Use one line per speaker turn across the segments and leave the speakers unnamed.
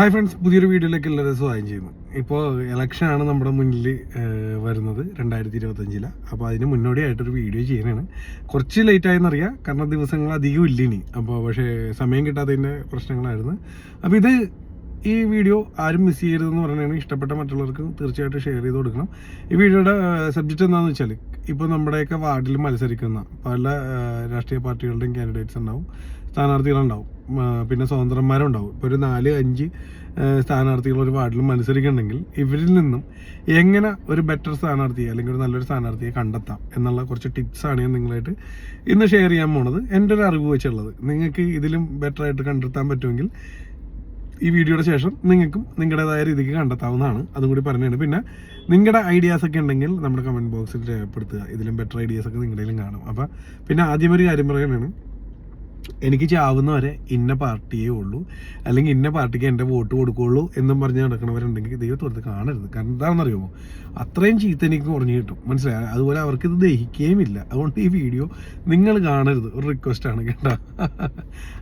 Hi friends പുതിയൊരു വീഡിയോയിലേക്ക് എല്ലാവരും സ്വാഗതം ചെയ്യുന്നു. ഇപ്പോൾ ഇലക്ഷൻ ആണ് നമ്മുടെ മുന്നിൽ വരുന്നത് രണ്ടായിരത്തി ഇരുപത്തഞ്ചിൽ അപ്പോൾ അതിന് മുന്നോടിയായിട്ടൊരു വീഡിയോ ചെയ്യാനാണ് കുറച്ച് ലേറ്റ് ആയെന്നറിയാം കാരണം ദിവസങ്ങൾ അധികം ഇല്ല ഇനി. അപ്പോൾ പക്ഷേ സമയം കിട്ടാത്തതിന്റെ പ്രശ്നങ്ങളായിരുന്നു. അപ്പോൾ ഇത് ഈ വീഡിയോ ആരും മിസ് ചെയ്യരുതെന്ന് പറഞ്ഞാണ്. ഇഷ്ടപ്പെട്ട മറ്റുള്ളവർക്ക് തീർച്ചയായിട്ടും ഷെയർ ചെയ്ത് കൊടുക്കണം. ഈ വീഡിയോയുടെ സബ്ജക്റ്റ് എന്താണെന്ന് വെച്ചാൽ ഇപ്പോൾ നമ്മുടെയൊക്കെ വാർഡിൽ മത്സരിക്കുന്ന പല രാഷ്ട്രീയ പാർട്ടികളുടെയും കാൻഡിഡേറ്റ്സ് ഉണ്ടാവും സ്ഥാനാർത്ഥികളുണ്ടാവും. പിന്നെ സ്വതന്ത്രന്മാരുണ്ടാവും. ഇപ്പോൾ ഒരു നാല് അഞ്ച് സ്ഥാനാർത്ഥികൾ ഒരു വാർഡിൽ മത്സരിക്കുന്നുണ്ടെങ്കിൽ ഇവരിൽ നിന്നും എങ്ങനെ ഒരു ബെറ്റർ സ്ഥാനാർത്ഥിയെ അല്ലെങ്കിൽ ഒരു നല്ലൊരു സ്ഥാനാർത്ഥിയെ കണ്ടെത്താം എന്നുള്ള കുറച്ച് ടിപ്സാണ് ഞാൻ നിങ്ങളായിട്ട് ഇന്ന് ഷെയർ ചെയ്യാൻ പോണത്. എന്റെ ഒരു അറിവ് വെച്ചുള്ളത്. നിങ്ങൾക്ക് ഇതിലും ബെറ്റർ ആയിട്ട് കണ്ടെത്താൻ പറ്റുമെങ്കിൽ ഈ വീഡിയോയുടെ ശേഷം നിങ്ങൾക്കും നിങ്ങളുടേതായ രീതിക്ക് കണ്ടെത്താവുന്നതാണ്. അതും കൂടി പറഞ്ഞാണ്. പിന്നെ നിങ്ങളുടെ ഐഡിയാസ് ഒക്കെ ഉണ്ടെങ്കിൽ നമ്മുടെ കമന്റ് ബോക്സിൽ രേഖപ്പെടുത്തുക. ഇതിലും ബെറ്റർ ഐഡിയാസ് ഒക്കെ നിങ്ങളുടെയിലും കാണും. അപ്പം പിന്നെ ആദ്യം ഒരു കാര്യം പറയാനാണ്. എനിക്ക് ചാവുന്ന വരെ ഇന്ന പാർട്ടിയേ ഉള്ളൂ. അല്ലെങ്കിൽ ഇന്ന പാർട്ടിക്ക് എന്റെ വോട്ട് കൊടുക്കുകയുള്ളൂ എന്നും പറഞ്ഞ് നടക്കണവരുണ്ടെങ്കിൽ ദൈവത്തോടത്ത് കാണരുത്. കാരണം എന്താണെന്നറിയുമോ അത്രയും ചീത്ത എനിക്ക് കുറഞ്ഞു കിട്ടും. മനസ്സിലായി? അതുപോലെ അവർക്ക് ഇത് ദഹിക്കുകയും ഇല്ല അതുകൊണ്ട് ഈ വീഡിയോ നിങ്ങൾ കാണരുത്. ഒരു റിക്വസ്റ്റ് ആണ് കേട്ടോ.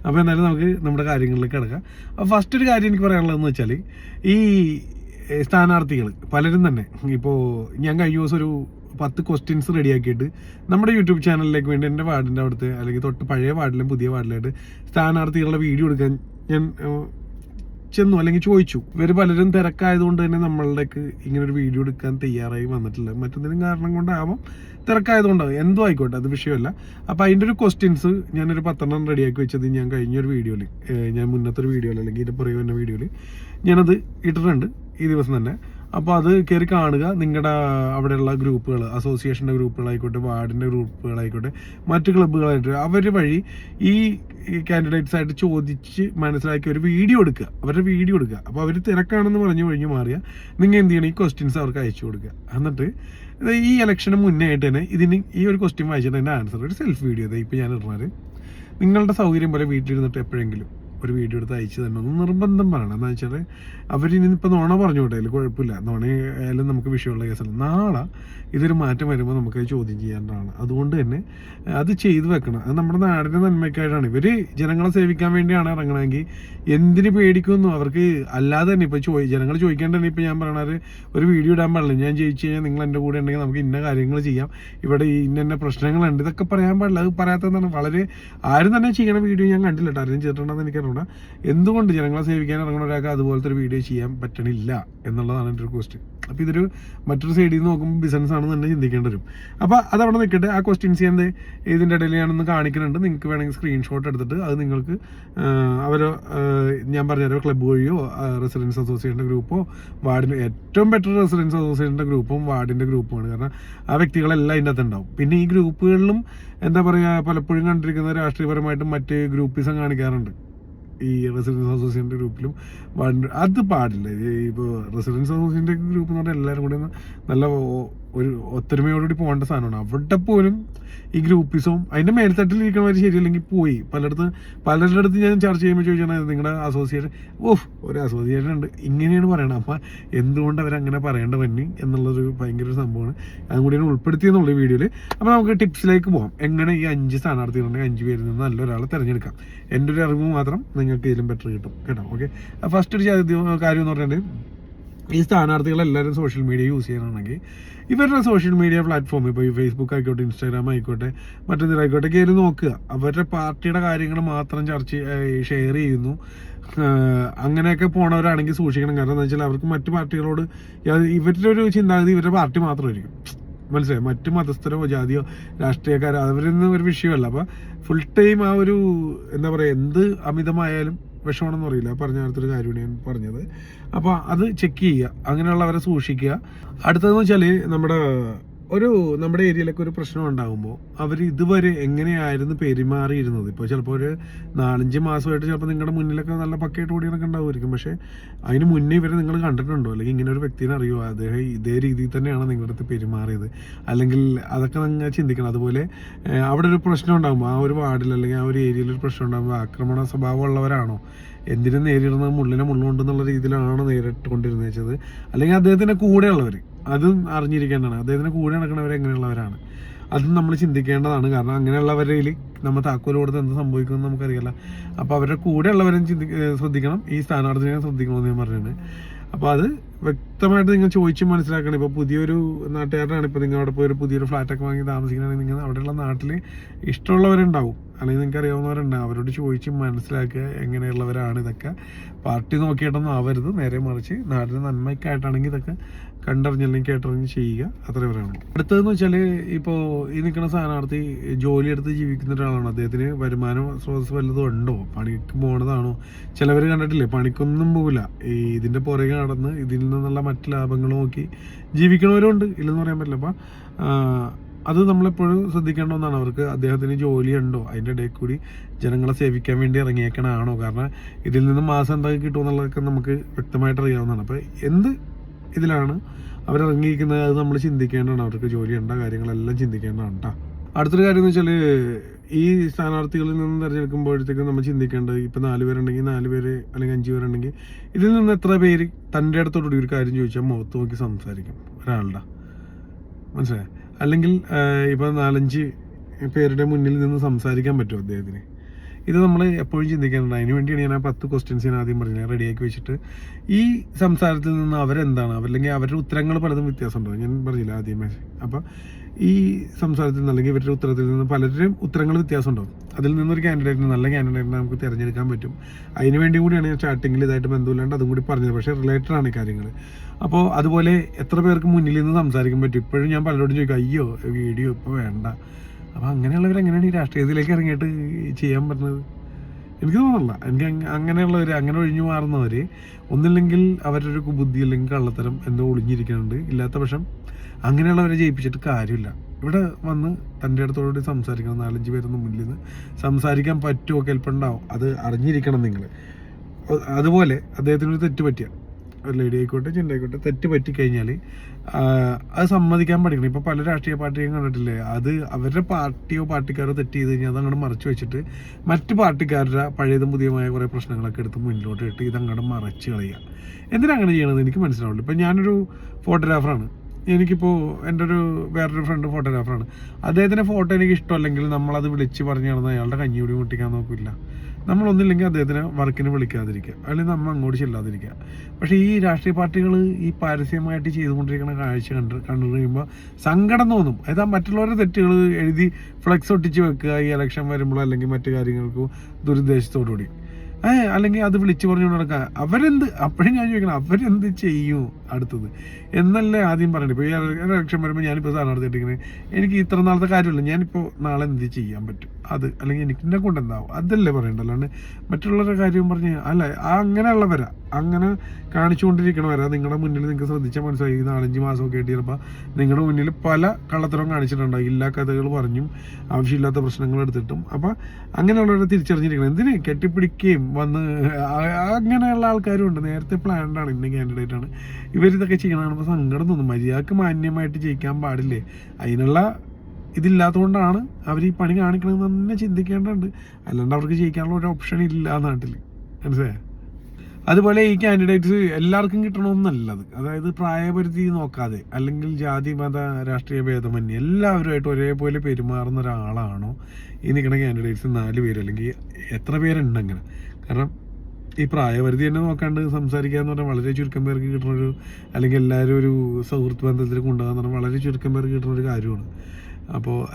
അപ്പോൾ എന്നാലും നമുക്ക് നമ്മുടെ കാര്യങ്ങളിലേക്ക് കിടക്കാം. അപ്പോൾ ഫസ്റ്റ് ഒരു കാര്യം എനിക്ക് പറയാനുള്ളതെന്ന് വെച്ചാൽ ഈ സ്ഥാനാർത്ഥികൾ പലരും തന്നെ. ഇപ്പോൾ ഞാൻ കഴിഞ്ഞ ദിവസം ഒരു പത്ത് ക്വസ്റ്റ്യൻസ് റെഡിയാക്കിയിട്ട് നമ്മുടെ യൂട്യൂബ് ചാനലിലേക്ക് വേണ്ടി എന്റെ വാർഡിന്റെ അവിടുത്തെ അല്ലെങ്കിൽ തൊട്ട് പഴയ വാർഡിലും പുതിയ വാർഡിലായിട്ട് സ്ഥാനാർത്ഥികളുടെ വീഡിയോ എടുക്കാൻ ഞാൻ ചെന്നു അല്ലെങ്കിൽ ചോദിച്ചു. ഇവർ പലരും തിരക്കായതുകൊണ്ട് തന്നെ നമ്മളുടെക്ക് ഇങ്ങനെ ഒരു വീഡിയോ എടുക്കാൻ തയ്യാറായി വന്നിട്ടില്ല. മറ്റെന്തെങ്കിലും കാരണം കൊണ്ടാവാം തിരക്കായതുകൊണ്ടാവും. എന്തോ ആയിക്കോട്ടെ അത് വിഷയമല്ല. അപ്പോൾ അതിന്റെ ഒരു ക്വസ്റ്റ്യൻസ് ഞാനൊരു പത്തെണ്ണം റെഡിയാക്കി വെച്ചത് ഞാൻ കഴിഞ്ഞൊരു വീഡിയോയിൽ ഞാൻ മുന്നത്തെ ഒരു വീഡിയോയിൽ അല്ലെങ്കിൽ ഇതിന്റെ പുറകെ വന്ന വീഡിയോയിൽ ഞാനത് ഇട്ടിട്ടുണ്ട്. ഈ ദിവസം തന്നെ. അപ്പോൾ അത് കയറി കാണുക നിങ്ങളുടെ അവിടെയുള്ള ഗ്രൂപ്പുകൾ അസോസിയേഷന്റെ ഗ്രൂപ്പുകളായിക്കോട്ടെ വാർഡിന്റെ ഗ്രൂപ്പുകളായിക്കോട്ടെ മറ്റ് ക്ലബ്ബുകളായിട്ട് അവർ വഴി ഈ കാൻഡിഡേറ്റ്സ് ആയിട്ട് ചോദിച്ച് മനസ്സിലാക്കി ഒരു വീഡിയോ എടുക്കുക. അവരുടെ വീഡിയോ എടുക്കുക. അപ്പോൾ അവർ തിരക്കാണെന്ന് പറഞ്ഞു കഴിഞ്ഞ് മാറിയാൽ നിങ്ങൾ എന്ത് ചെയ്യണം? ഈ ക്വസ്റ്റ്യൻസ് അവർക്ക് അയച്ചു കൊടുക്കുക. എന്നിട്ട് ഈ ഇലക്ഷന് മുന്നേ ആയിട്ട് തന്നെ ഇതിന് ഈ ഒരു ക്വസ്റ്റ്യൻ വായിച്ചിട്ട് എന്റെ ആൻസർ ഒരു സെൽഫ് വീഡിയോ ഇപ്പോൾ ഞാൻ ഇടുന്നത് നിങ്ങളുടെ സൗകര്യം പോലെ വീട്ടിലിരുന്നിട്ട് എപ്പോഴെങ്കിലും ഒരു വീഡിയോ എടുത്ത് അയച്ചു തന്നെ ഒന്ന് നിർബന്ധം പറയണം. എന്താ വെച്ചാൽ അവരിനിപ്പോൾ നോണ പറഞ്ഞു വിട്ടേ അതിൽ കുഴപ്പമില്ല. നോണയായാലും നമുക്ക് വിഷയമുള്ള കേസല്ല. നാളെ ഇതൊരു മാറ്റം വരുമ്പോൾ നമുക്കത് ചോദ്യം ചെയ്യേണ്ടതാണ്. അതുകൊണ്ട് തന്നെ അത് ചെയ്തു വെക്കണം. അത് നമ്മുടെ നാടിന്റെ നന്മയ്ക്കായിട്ടാണ്. ഇവർ ജനങ്ങളെ സേവിക്കാൻ വേണ്ടിയാണ് ഇറങ്ങണമെങ്കിൽ എന്തിന് പേടിക്കുന്നു? അവർക്ക് അല്ലാതെ തന്നെ ഇപ്പോൾ ചോദി ജനങ്ങൾ ചോദിക്കേണ്ട തന്നെ ഇപ്പോൾ ഞാൻ പറയണത് ഒരു വീഡിയോ ഇടാൻ പാടില്ല. ഞാൻ ജയിച്ചു കഴിഞ്ഞാൽ നിങ്ങൾ എന്റെ കൂടെ ഉണ്ടെങ്കിൽ നമുക്ക് ഇന്ന കാര്യങ്ങൾ ചെയ്യാം. ഇവിടെ ഇന്നെ പ്രശ്നങ്ങളുണ്ട്. ഇതൊക്കെ പറയാൻ പാടില്ല. അത് പറയാത്തതാണ് വളരെ ആരും തന്നെ ചെയ്യണ വീഡിയോ ഞാൻ കണ്ടില്ല കേട്ടോ. ആരും ചെയ്തിട്ടുണ്ടെന്ന് എനിക്കറിഞ്ഞൂടാ എന്തുകൊണ്ട് ജനങ്ങളെ സേവിക്കാൻ ഇറങ്ങുന്ന ഒരാൾക്ക് അതുപോലത്തെ ഒരു വീഡിയോ ചെയ്യാൻ പറ്റണില്ല എന്നുള്ളതാണ് എന്റെ ഒരു ക്വസ്റ്റ്യൻ അപ്പോൾ ഇതൊരു മറ്റൊരു സൈഡിൽ നിന്ന് നോക്കുമ്പോൾ ബിസിനസ് ആണെന്ന് തന്നെ ചിന്തിക്കേണ്ടി വരും. അപ്പോൾ അതവിടെ നിൽക്കട്ടെ ആ ക്വസ്റ്റ്യൻസ് ദേ ഇതിന്റെ ഇടയിൽ ഞാനൊന്ന് കാണിക്കുന്നുണ്ട്. നിങ്ങൾക്ക് വേണമെങ്കിൽ സ്ക്രീൻഷോട്ട് എടുത്തിട്ട് അത് നിങ്ങൾക്ക് അവർ ഞാൻ പറഞ്ഞുതരാം ക്ലബ്ബ് വഴിയോ റെസിഡൻസ് അസോസിയേഷന്റെ ഗ്രൂപ്പോ വാർഡിന് ഏറ്റവും ബെറ്റർ റെസിഡൻസ് അസോസിയേഷന്റെ ഗ്രൂപ്പും വാർഡിന്റെ ഗ്രൂപ്പുമാണ് കാരണം ആ വ്യക്തികളെല്ലാം അതിന്റെ അകത്ത് ഉണ്ടാവും. പിന്നെ ഈ ഗ്രൂപ്പുകളിലും എന്താ പറയുക പലപ്പോഴും കണ്ടിരിക്കുന്ന രാഷ്ട്രീയപരമായിട്ടും മറ്റ് ഗ്രൂപ്പിസം കാണിക്കാറുണ്ട്. ഈ റെസിഡൻസ് അസോസിയേഷന്റെ ഗ്രൂപ്പിലും അത് പാടില്ല. ഇപ്പോൾ റെസിഡൻസ് അസോസിയേഷന്റെ ഗ്രൂപ്പ് എന്ന് പറഞ്ഞാൽ എല്ലാവരും കൂടി നല്ല ഒരു ഒത്തൊരുമയോടുകൂടി പോകേണ്ട സാധനമാണ്. അവിടെ പോലും ഈ ഗ്രൂപ്പിസവും അതിന്റെ മേൽത്തട്ടിൽ ഇരിക്കണവർ ശരിയല്ലെങ്കിൽ പോയി. പലയിടത്ത് പലരുടെ അടുത്ത് ഞാൻ ചർച്ച ചെയ്യുമ്പോൾ ചോദിച്ചാൽ നിങ്ങളുടെ അസോസിയേഷൻ ഓഹ് ഒരു അസോസിയേഷൻ ഉണ്ട്. ഇങ്ങനെയാണ് പറയണത്. അപ്പം എന്തുകൊണ്ട് അവരങ്ങനെ പറയേണ്ട പറ്റി എന്നുള്ളൊരു ഭയങ്കര ഒരു സംഭവമാണ്. അതും കൂടി ഉൾപ്പെടുത്തിയെന്നുള്ള വീഡിയോയിൽ അപ്പോൾ നമുക്ക് ടിപ്സിലേക്ക് പോകാം എങ്ങനെ ഈ അഞ്ച് സ്ഥാനാർത്ഥികളുണ്ടെങ്കിൽ അഞ്ച് പേരിൽ നിന്ന് നല്ലൊരാളെ തിരഞ്ഞെടുക്കാം? എന്റെ ഒരു അറിവ് മാത്രം നിങ്ങൾക്ക് ഇതിലും ബെറ്റർ കിട്ടും. കേട്ടോ? ഓക്കെ ഫസ്റ്റ് ഒരു കാര്യം എന്ന് പറഞ്ഞാൽ ഈ സ്ഥാനാർത്ഥികളെല്ലാവരും സോഷ്യൽ മീഡിയ യൂസ് ചെയ്യണമെങ്കിൽ ഇവരുടെ സോഷ്യൽ മീഡിയ പ്ലാറ്റ്ഫോം ഇപ്പോൾ ഈ ഫേസ്ബുക്ക് ആയിക്കോട്ടെ ഇൻസ്റ്റാഗ്രാം ആയിക്കോട്ടെ മറ്റെന്തെങ്കിലുമായിക്കോട്ടെ കയറി നോക്കുക. അവരുടെ പാർട്ടിയുടെ കാര്യങ്ങൾ മാത്രം ചർച്ച ഷെയർ ചെയ്യുന്നു. അങ്ങനെയൊക്കെ പോണവരാണെങ്കിൽ സൂക്ഷിക്കണം. കാരണം എന്താ വെച്ചാൽ അവർക്ക് മറ്റു പാർട്ടികളോട് ഇവരുടെ ഒരു ചിന്താഗതി ഇവരുടെ പാർട്ടി മാത്രമായിരിക്കും. മനസ്സിലായി? മറ്റു മതസ്ഥരോ ജാതിയോ രാഷ്ട്രീയക്കാരോ അവരൊന്നും ഒരു വിഷയമല്ല. അപ്പോൾ ഫുൾ ടൈം ആ ഒരു എന്താ പറയുക എന്ത് അമിതമായാലും വിഷമാണെന്ന് അറിയില്ല. പറഞ്ഞ അടുത്തൊരു കാര്യമാണ് ഞാൻ പറഞ്ഞത്. അപ്പോൾ അത് ചെക്ക് ചെയ്യുക. അങ്ങനെയുള്ളവരെ സൂക്ഷിക്കുക. അടുത്തതെന്ന് വെച്ചാൽ നമ്മുടെ ഒരു നമ്മുടെ ഏരിയയിലൊക്കെ ഒരു പ്രശ്നം ഉണ്ടാകുമ്പോൾ അവർ ഇതുവരെ എങ്ങനെയായിരുന്നു പെരുമാറിയിരുന്നത്? ഇപ്പോൾ ചിലപ്പോൾ ഒരു നാലഞ്ച് മാസമായിട്ട് ചിലപ്പോൾ നിങ്ങളുടെ മുന്നിലൊക്കെ നല്ല പക്കയായിട്ട് ഓടിയൊക്കെ ഉണ്ടാവുമായിരിക്കും. പക്ഷേ അതിന് മുന്നേ ഇവരെ നിങ്ങൾ കണ്ടിട്ടുണ്ടോ? അല്ലെങ്കിൽ ഇങ്ങനെ ഒരു വ്യക്തിനെ അറിയുമോ അദ്ദേഹം ഇതേ രീതിയിൽ തന്നെയാണ് നിങ്ങളുടെ അടുത്ത് പെരുമാറിയത്? അല്ലെങ്കിൽ അതൊക്കെ നിങ്ങൾ ചിന്തിക്കണം. അതുപോലെ അവിടെ ഒരു പ്രശ്നം ഉണ്ടാകുമ്പോൾ ആ ഒരു വാർഡിൽ അല്ലെങ്കിൽ ആ ഒരു ഏരിയയിൽ ഒരു പ്രശ്നം ഉണ്ടാകുമ്പോൾ ആക്രമണ സ്വഭാവമുള്ളവരാണോ എന്തിനും നേരിടുന്നത് മുള്ളിനെ മുള്ളുകൊണ്ടെന്നുള്ള രീതിയിലാണ് നേരിട്ടുകൊണ്ടിരുന്നത് വെച്ചത് അല്ലെങ്കിൽ അദ്ദേഹത്തിന്റെ കൂടെയുള്ളവർ. അതും അറിഞ്ഞിരിക്കേണ്ടതാണ്. അദ്ദേഹത്തിന്റെ കൂടെ നടക്കുന്നവർ എങ്ങനെയുള്ളവരാണ്. അതും നമ്മൾ ചിന്തിക്കേണ്ടതാണ്. കാരണം അങ്ങനെയുള്ളവരിൽ നമ്മൾ താക്കോൽ കൊടുത്ത് എന്ത് സംഭവിക്കുമെന്ന് നമുക്കറിയില്ല. അപ്പോൾ അവരുടെ കൂടെ ഉള്ളവരും ചിന്തി ശ്രദ്ധിക്കണം. ഈ സ്ഥാനാർത്ഥിനെ ശ്രദ്ധിക്കണമെന്ന് ഞാൻ പറയുന്നത് അപ്പോൾ അത് വ്യക്തമായിട്ട് നിങ്ങൾ ചോദിച്ച് മനസ്സിലാക്കണം. ഇപ്പോൾ പുതിയൊരു നാട്ടുകാരനാണ്. ഇപ്പോൾ നിങ്ങൾ അവിടെ പോയി ഒരു പുതിയൊരു ഫ്ലാറ്റൊക്കെ വാങ്ങി താമസിക്കണമെങ്കിൽ നിങ്ങൾ അവിടെയുള്ള നാട്ടിൽ ഇഷ്ടമുള്ളവരുണ്ടാവും. അല്ലെങ്കിൽ നിങ്ങൾക്ക് അറിയാവുന്നവരുണ്ടാവും അവരോട് ചോദിച്ച് മനസ്സിലാക്കുക എങ്ങനെയുള്ളവരാണ് ഇതൊക്കെ. പാർട്ടി നോക്കിയിട്ടൊന്നും ആവരുത്. നേരെ മറിച്ച് നാടിന് നന്മയ്ക്കായിട്ടാണെങ്കിൽ ഇതൊക്കെ കണ്ടറിഞ്ഞല്ലെങ്കിൽ കേട്ടറിഞ്ഞ് ചെയ്യുക. അത്രേ പറയുള്ളൂ. അടുത്തതെന്ന് വെച്ചാൽ ഇപ്പോ ഈ നിൽക്കുന്ന സ്ഥാനാർത്ഥി ജോലി എടുത്ത് ജീവിക്കുന്ന ഒരാളാണ്. അദ്ദേഹത്തിന് വരുമാന സ്രോതസ് വല്ലതും ഉണ്ടോ? പണിക്ക് പോണതാണോ? ചിലവർ കണ്ടിട്ടില്ലേ? പണിക്കൊന്നും പോകില്ല ഈ ഇതിന്റെ പുറകെ നടന്ന് ഇതിൽ നിന്നുള്ള മറ്റു ലാഭങ്ങൾ നോക്കി ജീവിക്കണവരുണ്ട്. ഇല്ലെന്ന് പറയാൻ പറ്റില്ല. അപ്പം അത് നമ്മളെപ്പോഴും ശ്രദ്ധിക്കേണ്ട ഒന്നാണ്. അവർക്ക് അദ്ദേഹത്തിന് ജോലിയുണ്ടോ? അതിന്റെ ഇടയിൽ കൂടി ജനങ്ങളെ സേവിക്കാൻ വേണ്ടി ഇറങ്ങിയേക്കണാണോ കാരണം ഇതിൽ നിന്ന് മാസം എന്തൊക്കെ കിട്ടുമെന്നുള്ളതൊക്കെ നമുക്ക് വ്യക്തമായിട്ട് അറിയാവുന്നതാണ്. അപ്പോൾ എന്ത് ഇതിലാണ് അവരിറങ്ങിയിരിക്കുന്നത്. അത് നമ്മൾ ചിന്തിക്കേണ്ടതാണ്. അവർക്ക് ജോലി ഉണ്ട കാര്യങ്ങളെല്ലാം ചിന്തിക്കേണ്ടതാണ് കേട്ടോ അടുത്തൊരു കാര്യം എന്ന് വെച്ചാൽ ഈ സ്ഥാനാർത്ഥികളിൽ നിന്ന് തിരഞ്ഞെടുക്കുമ്പോഴത്തേക്കും നമ്മൾ ചിന്തിക്കേണ്ടത് ഇപ്പം നാല് പേരുണ്ടെങ്കിൽ നാല് പേര് അല്ലെങ്കിൽ അഞ്ച് പേരുണ്ടെങ്കിൽ ഇതിൽ നിന്ന് എത്ര പേര് തന്റെ അടുത്തോടുകൂടി ഒരു കാര്യം ചോദിച്ചാൽ മുഖത്ത് നോക്കി സംസാരിക്കും ഒരാളുടെ. മനസ്സിലായി? അല്ലെങ്കിൽ ഇപ്പം നാലഞ്ച് പേരുടെ മുന്നിൽ നിന്ന് സംസാരിക്കാൻ പറ്റുമോ അദ്ദേഹത്തിന്? ഇത് നമ്മൾ എപ്പോഴും ചിന്തിക്കേണ്ടത് അതിന് വേണ്ടിയാണ് ഞാൻ ആ പത്ത് ക്വസ്റ്റ്യൻസ് ഞാൻ ആദ്യം പറഞ്ഞത് റെഡിയാക്കി വെച്ചിട്ട്. ഈ സംസാരത്തിൽ നിന്ന് അവരെന്താണ്? അവരല്ലെങ്കിൽ അവരുടെ ഉത്തരങ്ങൾ പലതും വ്യത്യാസമുണ്ടാവും ഞാൻ പറഞ്ഞില്ല ആദ്യമേ. അപ്പം ഈ സംസാരത്തിൽ നിന്ന് അല്ലെങ്കിൽ ഇവരുടെ ഉത്തരത്തിൽ നിന്ന് പലരുടെയും ഉത്തരങ്ങൾ വ്യത്യാസം ഉണ്ടാവും അതിൽ നിന്നൊരു ക്യാൻഡിഡേറ്റിന് നല്ല ക്യാൻഡിഡേറ്റിനെ നമുക്ക് തിരഞ്ഞെടുക്കാൻ പറ്റും. അതിന് വേണ്ടി കൂടിയാണ് ഞാൻ സ്റ്റാർട്ടിങ്ങിൽ ഇതായിട്ട് ബന്ധമില്ലാണ്ട് അതും കൂടി പറഞ്ഞത്. പക്ഷേ റിലേറ്റഡ് ആണ് കാര്യങ്ങൾ. അപ്പോൾ അതുപോലെ എത്ര പേർക്ക് മുന്നിൽ നിന്ന് സംസാരിക്കാൻ പറ്റും? ഇപ്പോഴും ഞാൻ പലരോടും ചോദിക്കും അയ്യോ വീഡിയോ ഇപ്പോൾ വേണ്ട. അപ്പോൾ അങ്ങനെയുള്ളവർ എങ്ങനെയാണ് ഈ രാഷ്ട്രീയത്തിലേക്ക് ഇറങ്ങിയിട്ട് ചെയ്യാൻ പറ്റുന്നത്? എനിക്ക് തോന്നുന്നില്ല. എനിക്ക് അങ്ങനെയുള്ളവർ അങ്ങനെ ഒഴിഞ്ഞു മാറുന്നവർ ഒന്നില്ലെങ്കിൽ അവരുടെ ഒരു കുബുദ്ധി അല്ലെങ്കിൽ കള്ളത്തരം എന്തോ ഒളിഞ്ഞിരിക്കുന്നുണ്ട്. ഇല്ലാത്ത പക്ഷം അങ്ങനെയുള്ളവരെ ജയിപ്പിച്ചിട്ട് കാര്യമില്ല. ഇവിടെ വന്ന് തന്റെ അടുത്തോടുകൂടി സംസാരിക്കണം. നാലഞ്ച് പേരൊന്നും മുന്നിൽ നിന്ന് സംസാരിക്കാൻ പറ്റുമോ കേൾപ്പുണ്ടാവും? അത് അറിഞ്ഞിരിക്കണം നിങ്ങൾ. അതുപോലെ അദ്ദേഹത്തിനൊരു തെറ്റ് പറ്റിയ ഒരു ലേഡി ആയിക്കോട്ടെ ചിണ്ടായിക്കോട്ടെ തെറ്റ് പറ്റിക്കഴിഞ്ഞാൽ അത് സമ്മതിക്കാൻ പഠിക്കണം. ഇപ്പോൾ പല രാഷ്ട്രീയ പാർട്ടിയും കണ്ടിട്ടില്ലേ? അത് അവരുടെ പാർട്ടിയോ പാർട്ടിക്കാരോ തെറ്റ് ചെയ്ത് കഴിഞ്ഞാൽ അതങ്ങോട്ട് മറച്ചു വെച്ചിട്ട് മറ്റു പാർട്ടിക്കാരുടെ പഴയതും പുതിയമായ കുറേ പ്രശ്നങ്ങളൊക്കെ എടുത്ത് മുന്നിലോട്ട് ഇട്ട് ഇതങ്ങോട്ട് മറച്ച് കളയുക. എന്തിനാ അങ്ങനെ ചെയ്യണമെന്ന് എനിക്ക് മനസ്സിലാവുള്ളൂ ഇപ്പം ഞാനൊരു ഫോട്ടോഗ്രാഫറാണ്. എനിക്കിപ്പോൾ എന്റെ ഒരു വേറൊരു ഫ്രണ്ട് ഫോട്ടോഗ്രാഫറാണ്. അദ്ദേഹത്തിന്റെ ഫോട്ടോ എനിക്ക് ഇഷ്ടമല്ലെങ്കിൽ നമ്മളത് വിളിച്ച് പറഞ്ഞു നടന്ന് അയാളുടെ കഞ്ഞിയൂടി മുട്ടിക്കാൻ നോക്കില്ല നമ്മളൊന്നില്ലെങ്കിൽ അദ്ദേഹത്തിനെ വർക്കിന് വിളിക്കാതിരിക്കുക. അല്ലെങ്കിൽ നമ്മൾ അങ്ങോട്ട് ചെല്ലാതിരിക്കുക. പക്ഷേ ഈ രാഷ്ട്രീയ പാർട്ടികൾ ഈ പരസ്യമായിട്ട് ചെയ്തുകൊണ്ടിരിക്കുന്ന കാഴ്ച കണ്ട് കണ്ടു കഴിയുമ്പോൾ സങ്കടം തോന്നും. അതായത് ആ മറ്റുള്ളവരുടെ തെറ്റുകൾ എഴുതി ഫ്ലെക്സ് ഒട്ടിച്ച് വെക്കുക ഈ ഇലക്ഷൻ വരുമ്പോൾ അല്ലെങ്കിൽ മറ്റു കാര്യങ്ങൾക്കും ദുരുദ്ദേശത്തോടുകൂടി. ഏഹ് അല്ലെങ്കിൽ അത് വിളിച്ചു പറഞ്ഞുകൊണ്ട് നടക്കുക അവരെന്ത് അപ്പോഴും ഞാൻ ചോദിക്കണം അവരെന്ത് ചെയ്യൂ അടുത്തത്? എന്നല്ലേ ആദ്യം പറയണ്ടേ? ഇപ്പോൾ ഈ ഇലക്ഷൻ വരുമ്പോൾ ഞാനിപ്പോൾ സ്ഥാനാർത്ഥിട്ടിങ്ങനെ എനിക്ക് ഇത്ര നാളത്തെ കാര്യമില്ല. ഞാനിപ്പോൾ നാളെ എന്ത് ചെയ്യാൻ പറ്റും? അത് അല്ലെങ്കിൽ എനിക്ക് എന്നെ കൊണ്ട് എന്താവും അതല്ലേ പറയണ്ട അല്ലാണ്ട് മറ്റുള്ളവരുടെ കാര്യം പറഞ്ഞ് അല്ല അങ്ങനെയുള്ളവരാ. അങ്ങനെ കാണിച്ചുകൊണ്ടിരിക്കണവരാ. നിങ്ങളുടെ മുന്നിൽ നിങ്ങൾക്ക് ശ്രദ്ധിച്ചാൽ മനസ്സിലായി. നാലഞ്ച് മാസമൊക്കെ ആയിട്ട് ചിലപ്പോൾ നിങ്ങളുടെ മുന്നിൽ പല കള്ളത്തരവും കാണിച്ചിട്ടുണ്ടാവും ഇല്ലാ കഥകൾ പറഞ്ഞും ആവശ്യമില്ലാത്ത പ്രശ്നങ്ങൾ എടുത്തിട്ടും. അപ്പം അങ്ങനെയുള്ളവരെ തിരിച്ചറിഞ്ഞിരിക്കണം. എന്തിന്? കെട്ടിപ്പിടിക്കുകയും വന്ന് അങ്ങനെയുള്ള ആൾക്കാരും ഉണ്ട് നേരത്തെ പ്ലാൻഡ് ആണ് ഇന്ന കാൻഡിഡേറ്റ് ആണ്. ഇവരിതൊക്കെ ചെയ്യണതാണ് ഇപ്പോൾ സങ്കടം തോന്നും. മര്യാദയ്ക്ക് മാന്യമായിട്ട് ജയിക്കാൻ പാടില്ലേ? അതിനുള്ള ഇതില്ലാത്തതുകൊണ്ടാണ് അവർ ഈ പണി കാണിക്കണമെന്ന് തന്നെ ചിന്തിക്കേണ്ടതുണ്ട്. അല്ലാണ്ട് അവർക്ക് ജയിക്കാനുള്ള ഒരു ഓപ്ഷൻ ഇല്ല നാട്ടിൽ മനസ്സിലായോ? അതുപോലെ ഈ കാൻഡിഡേറ്റ്സ് എല്ലാവർക്കും കിട്ടണമെന്നല്ലത്. അതായത് പ്രായപരിധി നോക്കാതെ അല്ലെങ്കിൽ ജാതി മത രാഷ്ട്രീയ ഭേദമന്യേ എല്ലാവരുമായിട്ട് ഒരേപോലെ പെരുമാറുന്ന ഒരാളാണോ ഈ നിൽക്കുന്ന കാൻഡിഡേറ്റ്സ് നാല് പേര് അല്ലെങ്കിൽ എത്ര പേരുണ്ട് അങ്ങനെ. കാരണം ഈ പ്രായപരിധി തന്നെ നോക്കാണ്ട് സംസാരിക്കുക എന്ന് പറഞ്ഞാൽ വളരെ ചുരുക്കം പേർക്ക് കിട്ടുന്നൊരു അല്ലെങ്കിൽ എല്ലാവരും ഒരു സുഹൃത്ത് ബന്ധത്തിൽ കൊണ്ടുപോകാന്ന് പറഞ്ഞാൽ വളരെ ചുരുക്കം പേർക്ക് കിട്ടുന്നൊരു കാര്യമാണ്. അപ്പോൾ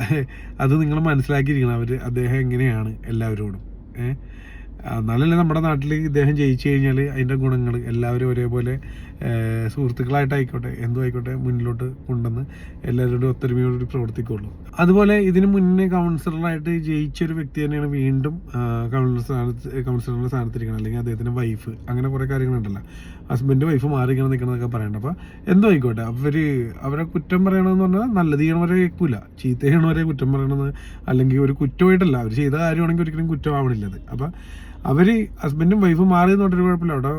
അത് നിങ്ങൾ മനസ്സിലാക്കിയിരിക്കണം അവർ അദ്ദേഹം എങ്ങനെയാണ് എല്ലാവരോടും. ഏഹ്? എന്നാലല്ലേ നമ്മുടെ നാട്ടിൽ ഇദ്ദേഹം ജയിച്ചു കഴിഞ്ഞാൽ അതിന്റെ ഗുണങ്ങൾ എല്ലാവരും ഒരേപോലെ സുഹൃത്തുക്കളായിട്ടായിക്കോട്ടെ എന്തു ആയിക്കോട്ടെ മുന്നിലോട്ട് കൊണ്ടുവന്ന് എല്ലാവരോടും ഒത്തൊരുമയോടുകൂടി പ്രവർത്തിക്കുള്ളൂ. അതുപോലെ ഇതിന് മുന്നേ കൗൺസിലറായിട്ട് ജയിച്ചൊരു വ്യക്തി തന്നെയാണ് വീണ്ടും കൗൺസിലർ സ്ഥാനത്ത് കൗൺസിലറിന്റെ സ്ഥാനത്തിരിക്കണം അല്ലെങ്കിൽ അദ്ദേഹത്തിന്റെ വൈഫ് അങ്ങനെ കുറേ കാര്യങ്ങളുണ്ടല്ലോ ഹസ്ബൻഡ് വൈഫ് മാറിക്കണം നിൽക്കണമെന്നൊക്കെ പറയണ്ട അപ്പോൾ എന്തോ ആയിക്കോട്ടെ അവർ അവരെ കുറ്റം പറയണമെന്ന് പറഞ്ഞാൽ നല്ലത് ചെയ്യണവരെ കേൾക്കില്ല ചീത്ത ചെയ്യണവരെ കുറ്റം പറയണമെന്ന് അല്ലെങ്കിൽ ഒരു കുറ്റമായിട്ടല്ല അവർ ചെയ്ത കാര്യമാണെങ്കിൽ ഒരിക്കലും കുറ്റമാവണില്ലത്. അപ്പം അവർ ഹസ്ബൻഡും വൈഫും മാറി എന്നൊരു കുഴപ്പമില്ല. അവിടെ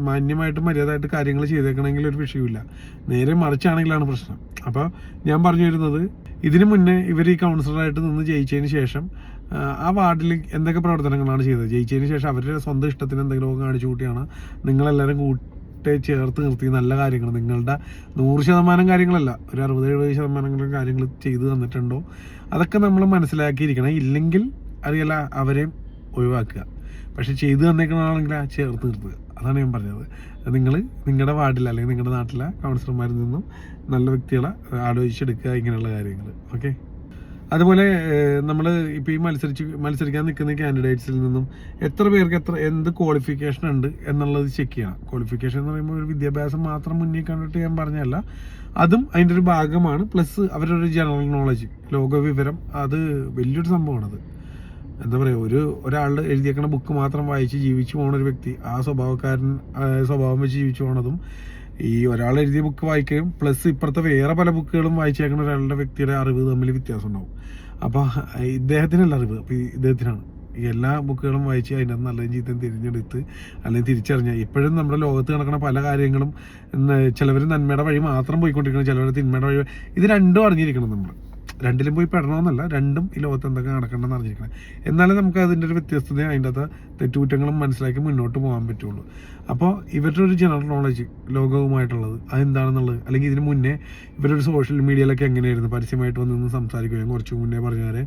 മാന്യമായിട്ട് മര്യാദയായിട്ട് കാര്യങ്ങൾ ചെയ്തേക്കണമെങ്കിൽ ഒരു വിഷയമില്ല നേരെ മറിച്ചാണെങ്കിലാണ് പ്രശ്നം. അപ്പോൾ ഞാൻ പറഞ്ഞു വരുന്നത് ഇതിനു മുന്നേ ഇവർ ഈ കൗൺസിലറായിട്ട് നിന്ന് ജയിച്ചതിന് ശേഷം ആ, വാർഡിൽ എന്തൊക്കെ പ്രവർത്തനങ്ങളാണ് ചെയ്തത്? ജയിച്ചതിന് ശേഷം അവരുടെ സ്വന്തം ഇഷ്ടത്തിന് എന്തെങ്കിലുമൊക്കെ കാണിച്ചു കൂട്ടിയാണ് നിങ്ങളെല്ലാവരും കൂട്ടി ചേർത്ത് നിർത്തി നല്ല കാര്യങ്ങൾ. നിങ്ങളുടെ നൂറ് ശതമാനം കാര്യങ്ങളല്ല ഒരു അറുപത് എഴുപത് ശതമാനം കാര്യങ്ങൾ ചെയ്തു തന്നിട്ടുണ്ടോ? അതൊക്കെ നമ്മൾ മനസ്സിലാക്കിയിരിക്കണം. ഇല്ലെങ്കിൽ അറിയില്ല അവരെയും ഒഴിവാക്കുക. പക്ഷെ ചെയ്തു തന്നേക്കണമെങ്കിൽ ആ ചേർത്ത് നിർത്തുക. അതാണ് ഞാൻ പറഞ്ഞത്. നിങ്ങൾ നിങ്ങളുടെ വാർഡിൽ അല്ലെങ്കിൽ നിങ്ങളുടെ നാട്ടിലെ കൗൺസിലർമാരിൽ നിന്നും നല്ല വ്യക്തികളെ ആലോചിച്ചെടുക്കുക ഇങ്ങനെയുള്ള കാര്യങ്ങൾ. ഓക്കെ? അതുപോലെ നമ്മൾ ഇപ്പോൾ ഈ മത്സരിച്ച് മത്സരിക്കാൻ നിൽക്കുന്ന കാൻഡിഡേറ്റ്സിൽ നിന്നും എത്ര പേർക്ക് എത്ര എന്ത് ക്വാളിഫിക്കേഷൻ ഉണ്ട് എന്നുള്ളത് ചെക്ക് ചെയ്യണം. ക്വാളിഫിക്കേഷൻ എന്ന് പറയുമ്പോൾ ഒരു വിദ്യാഭ്യാസം മാത്രം മുന്നേ കണ്ടിട്ട് ഞാൻ പറഞ്ഞല്ല അതും അതിന്റെ ഒരു ഭാഗമാണ്. പ്ലസ് അവരുടെ ഒരു ജനറൽ നോളജ് ലോകവിവരം. അത് വലിയൊരു സംഭവമാണത്. എന്താ പറയുക ഒരു ഒരാൾ എഴുതിയേക്കണ ബുക്ക് മാത്രം വായിച്ച് ജീവിച്ചു പോകുന്ന ഒരു വ്യക്തി ആ സ്വഭാവക്കാരൻ സ്വഭാവം വെച്ച് ജീവിച്ചു പോണതും ഈ ഒരാൾ എഴുതിയ ബുക്ക് വായിക്കുകയും പ്ലസ് ഇപ്പുറത്തെ വേറെ പല ബുക്കുകളും വായിച്ചേക്കുന്ന ഒരാളുടെ വ്യക്തിയുടെ അറിവ് തമ്മിൽ വ്യത്യാസം ഉണ്ടാവും. അപ്പോൾ ഇദ്ദേഹത്തിനല്ല അറിവ് അപ്പോൾ ഇദ്ദേഹത്തിനാണ്. എല്ലാ ബുക്കുകളും വായിച്ച് അതിന്റെ നല്ല നല്ലതും ചീത്തയും തിരിഞ്ഞെടുത്ത് അല്ലെങ്കിൽ തിരിച്ചറിഞ്ഞ ഇപ്പോഴും നമ്മുടെ ലോകത്ത് നടക്കുന്ന പല കാര്യങ്ങളും ചിലവർ നന്മയുടെ വഴി മാത്രം പോയിക്കൊണ്ടിരിക്കണം ചിലവർ തിന്മയുടെ വഴി ഇത് രണ്ടും അറിഞ്ഞിരിക്കണം നമ്മൾ രണ്ടിലും പോയി പെടണമെന്നല്ല രണ്ടും ഈ ലോകത്ത് എന്തൊക്കെ നടക്കണമെന്ന് അറിഞ്ഞിരിക്കണം. എന്നാലേ നമുക്ക് അതിന്റെ ഒരു വ്യത്യസ്തത അതിന്റെ അകത്ത് തെറ്റുകുറ്റങ്ങളും മനസ്സിലാക്കി മുന്നോട്ട് പോകാൻ പറ്റുള്ളൂ. അപ്പോൾ ഇവരുടെ ഒരു ജനറൽ നോളജ് ലോകവുമായിട്ടുള്ളത് അതെന്താണെന്നുള്ളത് അല്ലെങ്കിൽ ഇതിന് മുന്നേ ഇവരൊരു സോഷ്യൽ മീഡിയയിലൊക്കെ എങ്ങനെയായിരുന്നു പരസ്യമായിട്ട് വന്ന് നിന്ന് സംസാരിക്കുകയും കുറച്ച് മുന്നേ പറഞ്ഞവരെ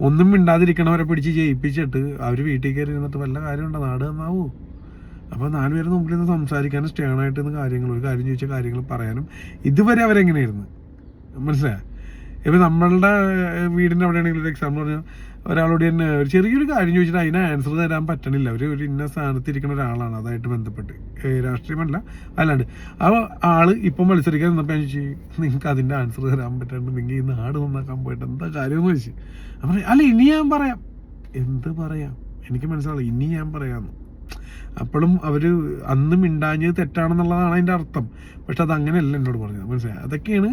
ഒന്നും മിണ്ടാതിരിക്കണവരെ പിടിച്ച് ജയിപ്പിച്ചിട്ട് അവർ വീട്ടിൽ കയറി ഇരുന്നിട്ട് വല്ല കാര്യമുണ്ടോ? നാട് നന്നാവൂ? അപ്പോൾ നാല് പേര് മുമ്പിൽ നിന്ന് സംസാരിക്കാനും സ്റ്റേണായിട്ട് നിന്ന് കാര്യങ്ങൾ ഒരു കാര്യം ചോദിച്ച കാര്യങ്ങൾ പറയാനും ഇതുവരെ അവരെങ്ങനെയായിരുന്നു? മനസ്സിലായോ? ഇപ്പം നമ്മളുടെ വീടിന്റെ അവിടെയാണെങ്കിൽ ഒരു എക്സാമ്പിൾ പറഞ്ഞാൽ ഒരാളോട് തന്നെ ഒരു ചെറിയൊരു കാര്യം ചോദിച്ചിട്ട് അതിനെ ആൻസർ തരാൻ പറ്റണില്ല. ഒരു ഒരു ഇന്ന സ്ഥാനത്ത് ഇരിക്കുന്ന ഒരാളാണ് അതായിട്ട് ബന്ധപ്പെട്ട്. രാഷ്ട്രീയമല്ല അല്ലാണ്ട്. ആ ആൾ ഇപ്പം മത്സരിക്കാൻ നിന്നപ്പോൾ ചോദിച്ചു നിങ്ങൾക്ക് അതിന്റെ ആൻസർ തരാൻ പറ്റാണ്ട് നിങ്ങൾ ഈ നാട് നന്നാക്കാൻ പോയിട്ട് എന്താ കാര്യമെന്ന് ചോദിച്ചു. അപ്പം അല്ല ഇനി ഞാൻ പറയാം. എന്ത് പറയാം? എനിക്ക് മനസ്സിലാവില്ല ഇനി ഞാൻ പറയാമെന്ന് അപ്പോഴും അവർ അന്നും മിണ്ടാഞ്ഞത് തെറ്റാണെന്നുള്ളതാണ് അതിന്റെ അർത്ഥം. പക്ഷെ അത് അങ്ങനെയല്ല എന്നോട് പറഞ്ഞത്. മനസ്സിലായി? അതൊക്കെയാണ്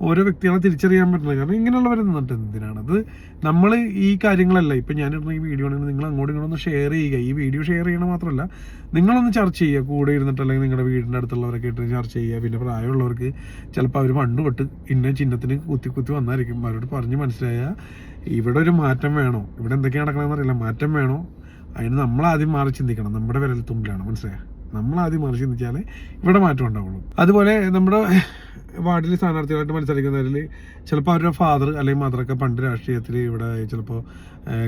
ഓരോ വ്യക്തികളെ തിരിച്ചറിയാൻ പറ്റുന്നത് കാരണം ഇങ്ങനെയുള്ളവർ നിന്നിട്ട് എന്തിനാണ്? അത് നമ്മൾ ഈ കാര്യങ്ങളല്ല. ഇപ്പം ഞാനിടുന്ന ഈ വീഡിയോ ആണെങ്കിൽ നിങ്ങൾ അങ്ങോട്ടും ഇങ്ങോട്ടും ഒന്ന് ഷെയർ ചെയ്യുക. ഈ വീഡിയോ ഷെയർ ചെയ്യണ മാത്രമല്ല നിങ്ങളൊന്ന് ചർച്ച ചെയ്യുക. കൂടെ ഇരുന്നിട്ട് അല്ലെങ്കിൽ നിങ്ങളുടെ വീടിന്റെ അടുത്തുള്ളവരൊക്കെ ഇട്ട് ചർച്ച ചെയ്യുക. പിന്നെ പ്രായമുള്ളവർക്ക് ചിലപ്പോൾ അവർ പണ്ട് തൊട്ട് ഇന്ന ചിഹ്നത്തിന് കുത്തി കുത്തി വന്നായിരിക്കും. അവരോട് പറഞ്ഞ് മനസ്സിലായ ഇവിടെ ഒരു മാറ്റം വേണോ? ഇവിടെ എന്തൊക്കെയാണ് നടക്കണമെന്നറിയില്ല മാറ്റം വേണോ? അതിന് നമ്മൾ ആദ്യം മാറി ചിന്തിക്കണം. നമ്മുടെ വിരൽ തുമ്പിലാണ്. മനസ്സിലായോ? നമ്മൾ ആദ്യം മറിച്ച് ചിന്തിച്ചാലേ ഇവിടെ മാറ്റം ഉണ്ടാവുള്ളൂ. അതുപോലെ നമ്മുടെ വാർഡിൽ സ്ഥാനാർത്ഥികളായിട്ട് മത്സരിക്കുന്നവരിൽ ചിലപ്പോൾ അവരുടെ ഫാദർ അല്ലെങ്കിൽ മദറൊക്കെ പണ്ട് രാഷ്ട്രീയത്തിൽ ഇവിടെ ചിലപ്പോൾ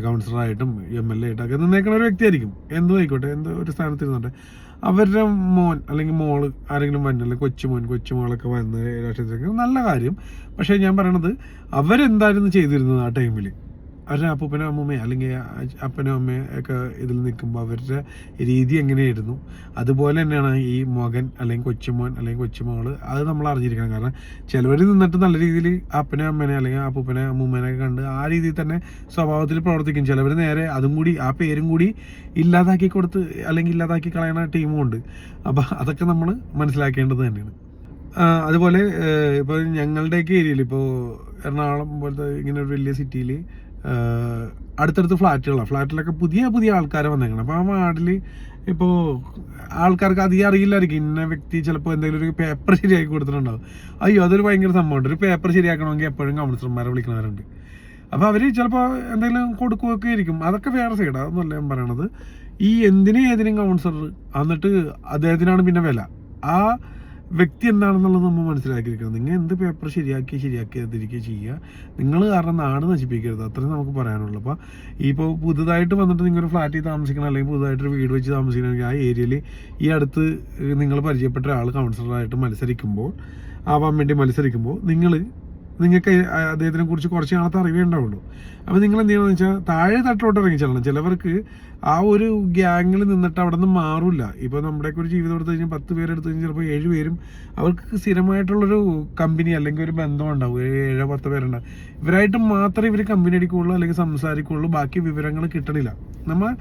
കൗൺസിലറായിട്ടും എം എൽ എ ആയിട്ടൊക്കെ നിന്നേക്കുന്ന ഒരു വ്യക്തിയായിരിക്കും. എന്തോ ആയിക്കോട്ടെ എന്തോ ഒരു സ്ഥാനത്ത് ഇരുന്നുണ്ട് അവരുടെ മോൻ അല്ലെങ്കിൽ മോൾ ആരെങ്കിലും വന്നല്ലേ കൊച്ചുമോൻ കൊച്ചുമോളൊക്കെ വന്ന് രാഷ്ട്രീയത്തിലേക്ക് നല്ല കാര്യം. പക്ഷേ ഞാൻ പറയണത് അവരെന്തായിരുന്നു ചെയ്തിരുന്നത് ആ ടൈമിൽ അവരുടെ അപ്പൂപ്പനും അമ്മൂമ്മയും അല്ലെങ്കിൽ അപ്പനും അമ്മയും ഒക്കെ ഇതിൽ നിൽക്കുമ്പോൾ അവരുടെ രീതി എങ്ങനെയായിരുന്നു? അതുപോലെ തന്നെയാണ് ഈ മകൻ അല്ലെങ്കിൽ കൊച്ചുമോൻ അല്ലെങ്കിൽ കൊച്ചുമോൾ അത് നമ്മൾ അറിഞ്ഞിരിക്കണം. കാരണം ചിലവർ നിന്നിട്ട് നല്ല രീതിയിൽ അപ്പനെ അമ്മനെ അല്ലെങ്കിൽ അപ്പൂപ്പനെ അമ്മൂമ്മനെ കണ്ട് ആ രീതിയിൽ തന്നെ സ്വഭാവത്തിൽ പ്രവർത്തിക്കും. ചിലവർ നേരെ അതും കൂടി ആ പേരും കൂടി ഇല്ലാതാക്കി കൊടുത്ത് അല്ലെങ്കിൽ ഇല്ലാതാക്കി കളയണ ടീമും ഉണ്ട്. അപ്പോൾ അതൊക്കെ നമ്മൾ മനസ്സിലാക്കേണ്ടത് തന്നെയാണ്. അതുപോലെ ഇപ്പോൾ ഞങ്ങളുടെയൊക്കെ ഏരിയയിൽ ഇപ്പോൾ എറണാകുളം പോലത്തെ ഇങ്ങനെ ഒരു വലിയ സിറ്റിയിൽ അടുത്തടുത്ത് ഫ്ലാറ്റുകളാണ് ഫ്ലാറ്റിലൊക്കെ പുതിയ പുതിയ ആൾക്കാരെ വന്നേക്കണം. അപ്പോൾ ആ വാർഡിൽ ഇപ്പോൾ ആൾക്കാർക്ക് അധികം അറിയില്ലായിരിക്കും. ഇന്ന വ്യക്തി ചിലപ്പോൾ എന്തെങ്കിലും ഒരു പേപ്പർ ശരിയാക്കി കൊടുത്തിട്ടുണ്ടാവും. അയ്യോ അതൊരു ഭയങ്കര സംഭവമുണ്ട് ഒരു പേപ്പർ ശരിയാക്കണമെങ്കിൽ എപ്പോഴും കൗൺസിലർമാരെ വിളിക്കുന്നവരുണ്ട് അപ്പോൾ അവർ ചിലപ്പോൾ എന്തെങ്കിലും കൊടുക്കുകയൊക്കെ ആയിരിക്കും. അതൊക്കെ വേറെ സൈഡ് അതൊന്നുമല്ല ഞാൻ പറയണത്. ഈ എന്തിനും ഏതിനും കൗൺസിലർ എന്നിട്ട് അദ്ദേഹത്തിനാണ് പിന്നെ വില. ആ വ്യക്തി എന്താണെന്നുള്ളത് നമ്മൾ മനസ്സിലാക്കിയിരിക്കണം. നിങ്ങൾ എന്ത് പേപ്പർ ശരിയാക്കി ശരിയാക്കിയതിരിക്കുക ചെയ്യുക. നിങ്ങൾ കാരണം നാട് നശിപ്പിക്കരുത്. അത്രയും നമുക്ക് പറയാനുള്ളൂ. അപ്പോൾ ഇപ്പോൾ പുതുതായിട്ട് വന്നിട്ട് നിങ്ങളൊരു ഫ്ലാറ്റിൽ താമസിക്കണം അല്ലെങ്കിൽ പുതുതായിട്ടൊരു വീട് വെച്ച് താമസിക്കണമെങ്കിൽ ആ ഏരിയയിൽ ഈ അടുത്ത് നിങ്ങൾ പരിചയപ്പെട്ട ഒരാൾ കൗൺസിലറായിട്ട് മത്സരിക്കുമ്പോൾ ആവാൻ വേണ്ടി മത്സരിക്കുമ്പോൾ നിങ്ങൾ നിങ്ങൾക്ക് അദ്ദേഹത്തിനെ കുറിച്ച് കുറച്ച് നാളത്തെ അറിവേ ഉണ്ടാവുള്ളൂ. അപ്പോൾ നിങ്ങൾ എന്ത് ചെയ്യണമെന്ന് വെച്ചാൽ താഴെ തട്ടിലോട്ട് ഇറങ്ങി ചെല്ലണം. ചിലവർക്ക് ആ ഒരു ഗ്യാങ്ങിൽ നിന്നിട്ട് അവിടെ നിന്ന് മാറില്ല ഇപ്പോൾ നമ്മുടെയൊക്കെ ഒരു ജീവിതം എടുത്തു കഴിഞ്ഞാൽ പത്ത് പേരെടുത്തു കഴിഞ്ഞാൽ ചിലപ്പോൾ ഏഴ് പേരും അവർക്ക് സ്ഥിരമായിട്ടുള്ളൊരു കമ്പനി അല്ലെങ്കിൽ ഒരു ബന്ധം ഉണ്ടാവും. ഏഴ് ഏഴോ പത്ത് പേരുണ്ടാവും. ഇവരായിട്ട് മാത്രമേ ഇവർ കമ്പനി അടിക്കുകയുള്ളൂ അല്ലെങ്കിൽ സംസാരിക്കുകയുള്ളൂ. ബാക്കി വിവരങ്ങൾ കിട്ടണില്ല. നമ്മൾ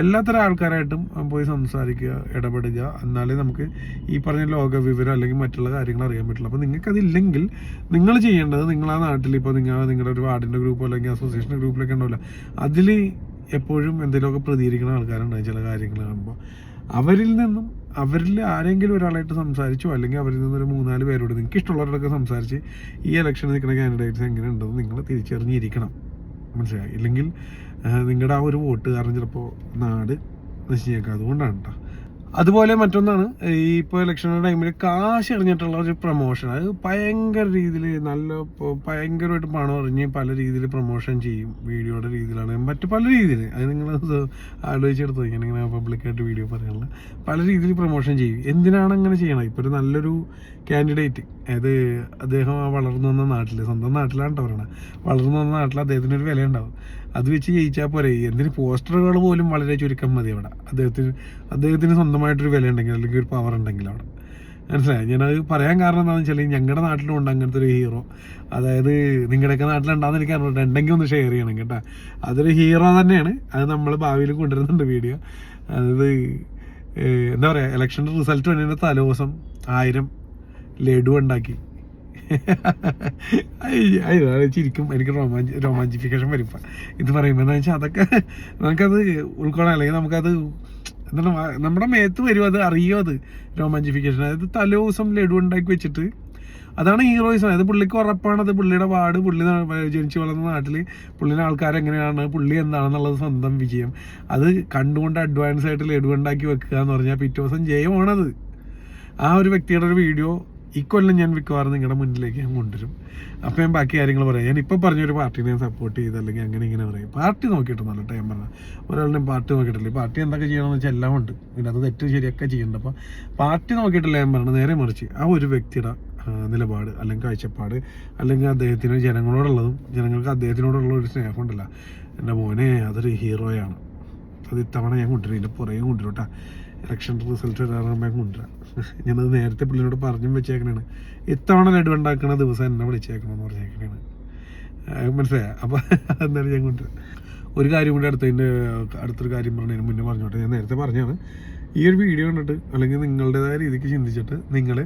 എല്ലാത്തരം ആൾക്കാരായിട്ടും പോയി സംസാരിക്കുക ഇടപെടുക. എന്നാലേ നമുക്ക് ഈ പറഞ്ഞ ലോക വിവരം അല്ലെങ്കിൽ മറ്റുള്ള കാര്യങ്ങൾ അറിയാൻ പറ്റുള്ളൂ. അപ്പോൾ നിങ്ങൾക്കതില്ലെങ്കിൽ നിങ്ങൾ ചെയ്യേണ്ടത് നിങ്ങൾ ആ നാട്ടിൽ ഇപ്പോൾ നിങ്ങൾ നിങ്ങളുടെ ഒരു വാർഡിന്റെ ഗ്രൂപ്പോ അല്ലെങ്കിൽ അസോസിയേഷൻ ഗ്രൂപ്പിലൊക്കെ ഉണ്ടാവില്ല. അതിൽ എപ്പോഴും എന്തെങ്കിലുമൊക്കെ പ്രതികരിക്കുന്ന ആൾക്കാരുണ്ടാവും ചില കാര്യങ്ങൾ കാണുമ്പോൾ അവരിൽ നിന്നും അവരിൽ ആരെങ്കിലും ഒരാളായിട്ട് സംസാരിച്ചോ അല്ലെങ്കിൽ അവരിൽ നിന്നൊരു മൂന്നാൽ പേരോട് നിങ്ങൾക്ക് ഇഷ്ടമുള്ളവരോടൊക്കെ സംസാരിച്ച് ഈ ഇലക്ഷനിൽ നിൽക്കുന്ന കാൻഡിഡേറ്റ്സ് എങ്ങനെ ഉണ്ടെന്ന് നിങ്ങൾ തിരിച്ചറിഞ്ഞിരിക്കണം. മനസ്സിലായി? ഇല്ലെങ്കിൽ നിങ്ങളുടെ ആ ഒരു വോട്ട് കാരണം ചിലപ്പോൾ നാട് നശിച്ചേക്കാം. അതുകൊണ്ടാണ് കേട്ടോ അതുപോലെ മറ്റൊന്നാണ് ഈ ഇപ്പോൾ ഇലക്ഷന്റെ ടൈമിൽ കാശ് എറിഞ്ഞിട്ടുള്ള ഒരു പ്രൊമോഷൻ അത് ഭയങ്കര രീതിയിൽ നല്ല ഭയങ്കരമായിട്ട് പണം എറിഞ്ഞ് പല രീതിയിൽ പ്രൊമോഷൻ ചെയ്യും വീഡിയോയുടെ രീതിയിലാണ്. മറ്റു പല രീതിയിൽ അത് നിങ്ങൾ ആലോചിച്ചെടുത്തു. ഇങ്ങനെ ഇങ്ങനെ പബ്ലിക്കായിട്ട് വീഡിയോ പറയാനുള്ള. പല രീതിയിൽ പ്രൊമോഷൻ ചെയ്യും. എന്തിനാണ് അങ്ങനെ ചെയ്യണം? ഇപ്പോൾ ഒരു നല്ലൊരു കാൻഡിഡേറ്റ് അതായത് അദ്ദേഹം വളർന്നു വന്ന നാട്ടിൽ സ്വന്തം നാട്ടിലാണ് കേട്ടോ പറയണത് വളർന്നു വന്ന നാട്ടിൽ അദ്ദേഹത്തിന് ഒരു വില ഉണ്ടാവും അത് വെച്ച് ജയിച്ചാൽ പോരെ. എന്തിന് പോസ്റ്ററുകൾ പോലും വളരെ ചുരുക്കം മതി അവിടെ. അദ്ദേഹത്തിന് അദ്ദേഹത്തിന് സ്വന്തമായിട്ടൊരു വില ഉണ്ടെങ്കിൽ അല്ലെങ്കിൽ ഒരു പവർ ഉണ്ടെങ്കിൽ അവിടെ. മനസ്സിലായി? ഞാനത് പറയാൻ കാരണം എന്താണെന്ന് വെച്ചാൽ ഞങ്ങളുടെ നാട്ടിലും ഉണ്ട് അങ്ങനത്തെ ഒരു ഹീറോ അതായത് നിങ്ങളുടെയൊക്കെ നാട്ടിലുണ്ടാകുന്ന എനിക്ക് അറിഞ്ഞിട്ട് ഉണ്ടെങ്കിൽ ഒന്ന് ഷെയർ ചെയ്യണം കേട്ടോ. അതൊരു ഹീറോ തന്നെയാണ്. അത് നമ്മൾ ഭാവിയിൽ കൊണ്ടുവരുന്നുണ്ട് വീഡിയോ അതായത് എന്താ പറയുക ഇലക്ഷന്റെ റിസൾട്ട് വേണ്ടിയിട്ട് തലേദിവസം ആയിരം ലഡു ഉണ്ടാക്കി. ചിരിക്കും. എനിക്ക് റൊമാഞ്ച് റൊമാഞ്ചിഫിക്കേഷൻ വരും. ഇത് പറയുമ്പോൾ എന്താ വെച്ചാൽ അതൊക്കെ നമുക്കത് ഉൾക്കൊള്ളാം. അല്ലെങ്കിൽ നമുക്കത് എന്താണ് നമ്മുടെ മേത്ത് വരും. അത് അറിയോ അത്? റൊമാഞ്ചിഫിക്കേഷൻ. അതായത് തലേ ദിവസം ലഡു ഉണ്ടാക്കി വെച്ചിട്ട് അതാണ് ഹീറോയിസം. അതായത് പുള്ളിക്ക് ഉറപ്പാണ് അത് പുള്ളിയുടെ വാർഡ് പുള്ളി ജനിച്ചു വളർന്ന നാട്ടിൽ പുള്ളിയുടെ ആൾക്കാർ എങ്ങനെയാണ്? പുള്ളി എന്താണെന്നുള്ളത് സ്വന്തം വിജയം. അത് കണ്ടുകൊണ്ട് അഡ്വാൻസ് ആയിട്ട് ലഡു ഉണ്ടാക്കി വെക്കുക എന്ന് പറഞ്ഞാൽ പിറ്റേ ദിവസം ജയമാണത്. ആ ഒരു വ്യക്തിയുടെ ഒരു വീഡിയോ ഇക്കൊല്ലം ഞാൻ മിക്കവാറും നിങ്ങളുടെ മുന്നിലേക്ക് ഞാൻ കൊണ്ടുവരും. അപ്പം ഞാൻ ബാക്കി കാര്യങ്ങൾ പറയാം. ഞാൻ ഇപ്പം പറഞ്ഞൊരു പാർട്ടിനെ ഞാൻ സപ്പോർട്ട് ചെയ്ത് അല്ലെങ്കിൽ അങ്ങനെ ഇങ്ങനെ പറയും. പാർട്ടി നോക്കിയിട്ടൊന്നല്ല കേട്ടോ ഞാൻ പറഞ്ഞത്. ഒരാളുടെ പാർട്ടി നോക്കിയിട്ടില്ല. പാർട്ടി എന്തൊക്കെ ചെയ്യണമെന്ന് വെച്ചാൽ എല്ലാം ഉണ്ട്. പിന്നെ അത് തെറ്റ് ശരിയൊക്കെ ചെയ്യുന്നുണ്ട് അപ്പം പാർട്ടി നോക്കിയിട്ടില്ല ഞാൻ പറഞ്ഞത്. നേരെ മറിച്ച് ആ ഒരു വ്യക്തിയുടെ നിലപാട് അല്ലെങ്കിൽ കാഴ്ചപ്പാട് അല്ലെങ്കിൽ അദ്ദേഹത്തിന് ജനങ്ങളോടുള്ളതും ജനങ്ങൾക്ക് അദ്ദേഹത്തിനോടുള്ള ഒരു സ്നേഹമുണ്ടല്ല എന്റെ മോനെ അതൊരു ഹീറോയാണ്. അത് ഇത്തവണ ഞാൻ കൊണ്ടുവരും. ഇതിന്റെ പുറകെ കൊണ്ടുവരും കേട്ടോ. ഇലക്ഷൻ റിസൾട്ട് വരാറുമ്പോൾ ഞാൻ കൊണ്ടുവരാം. ഞാനത് നേരത്തെ പുള്ളിനോട് പറഞ്ഞും വെച്ചേക്കണാണ്. ഇത്തവണ ലഡു ഉണ്ടാക്കുന്ന ദിവസം എന്നെ വിളിച്ചേക്കണമെന്ന് പറഞ്ഞേക്കണാണ്. മനസ്സിലായ? അപ്പോൾ എന്തായാലും ഞാൻ കൊണ്ട് ഒരു കാര്യം കൂടി അടുത്തതിന്റെ അടുത്തൊരു കാര്യം പറഞ്ഞതിന് മുന്നേ പറഞ്ഞോട്ടെ. ഞാൻ നേരത്തെ പറഞ്ഞാണ് ഈ ഒരു വീഡിയോ കണ്ടിട്ട് അല്ലെങ്കിൽ നിങ്ങളുടേതായ രീതിക്ക് ചിന്തിച്ചിട്ട് നിങ്ങൾ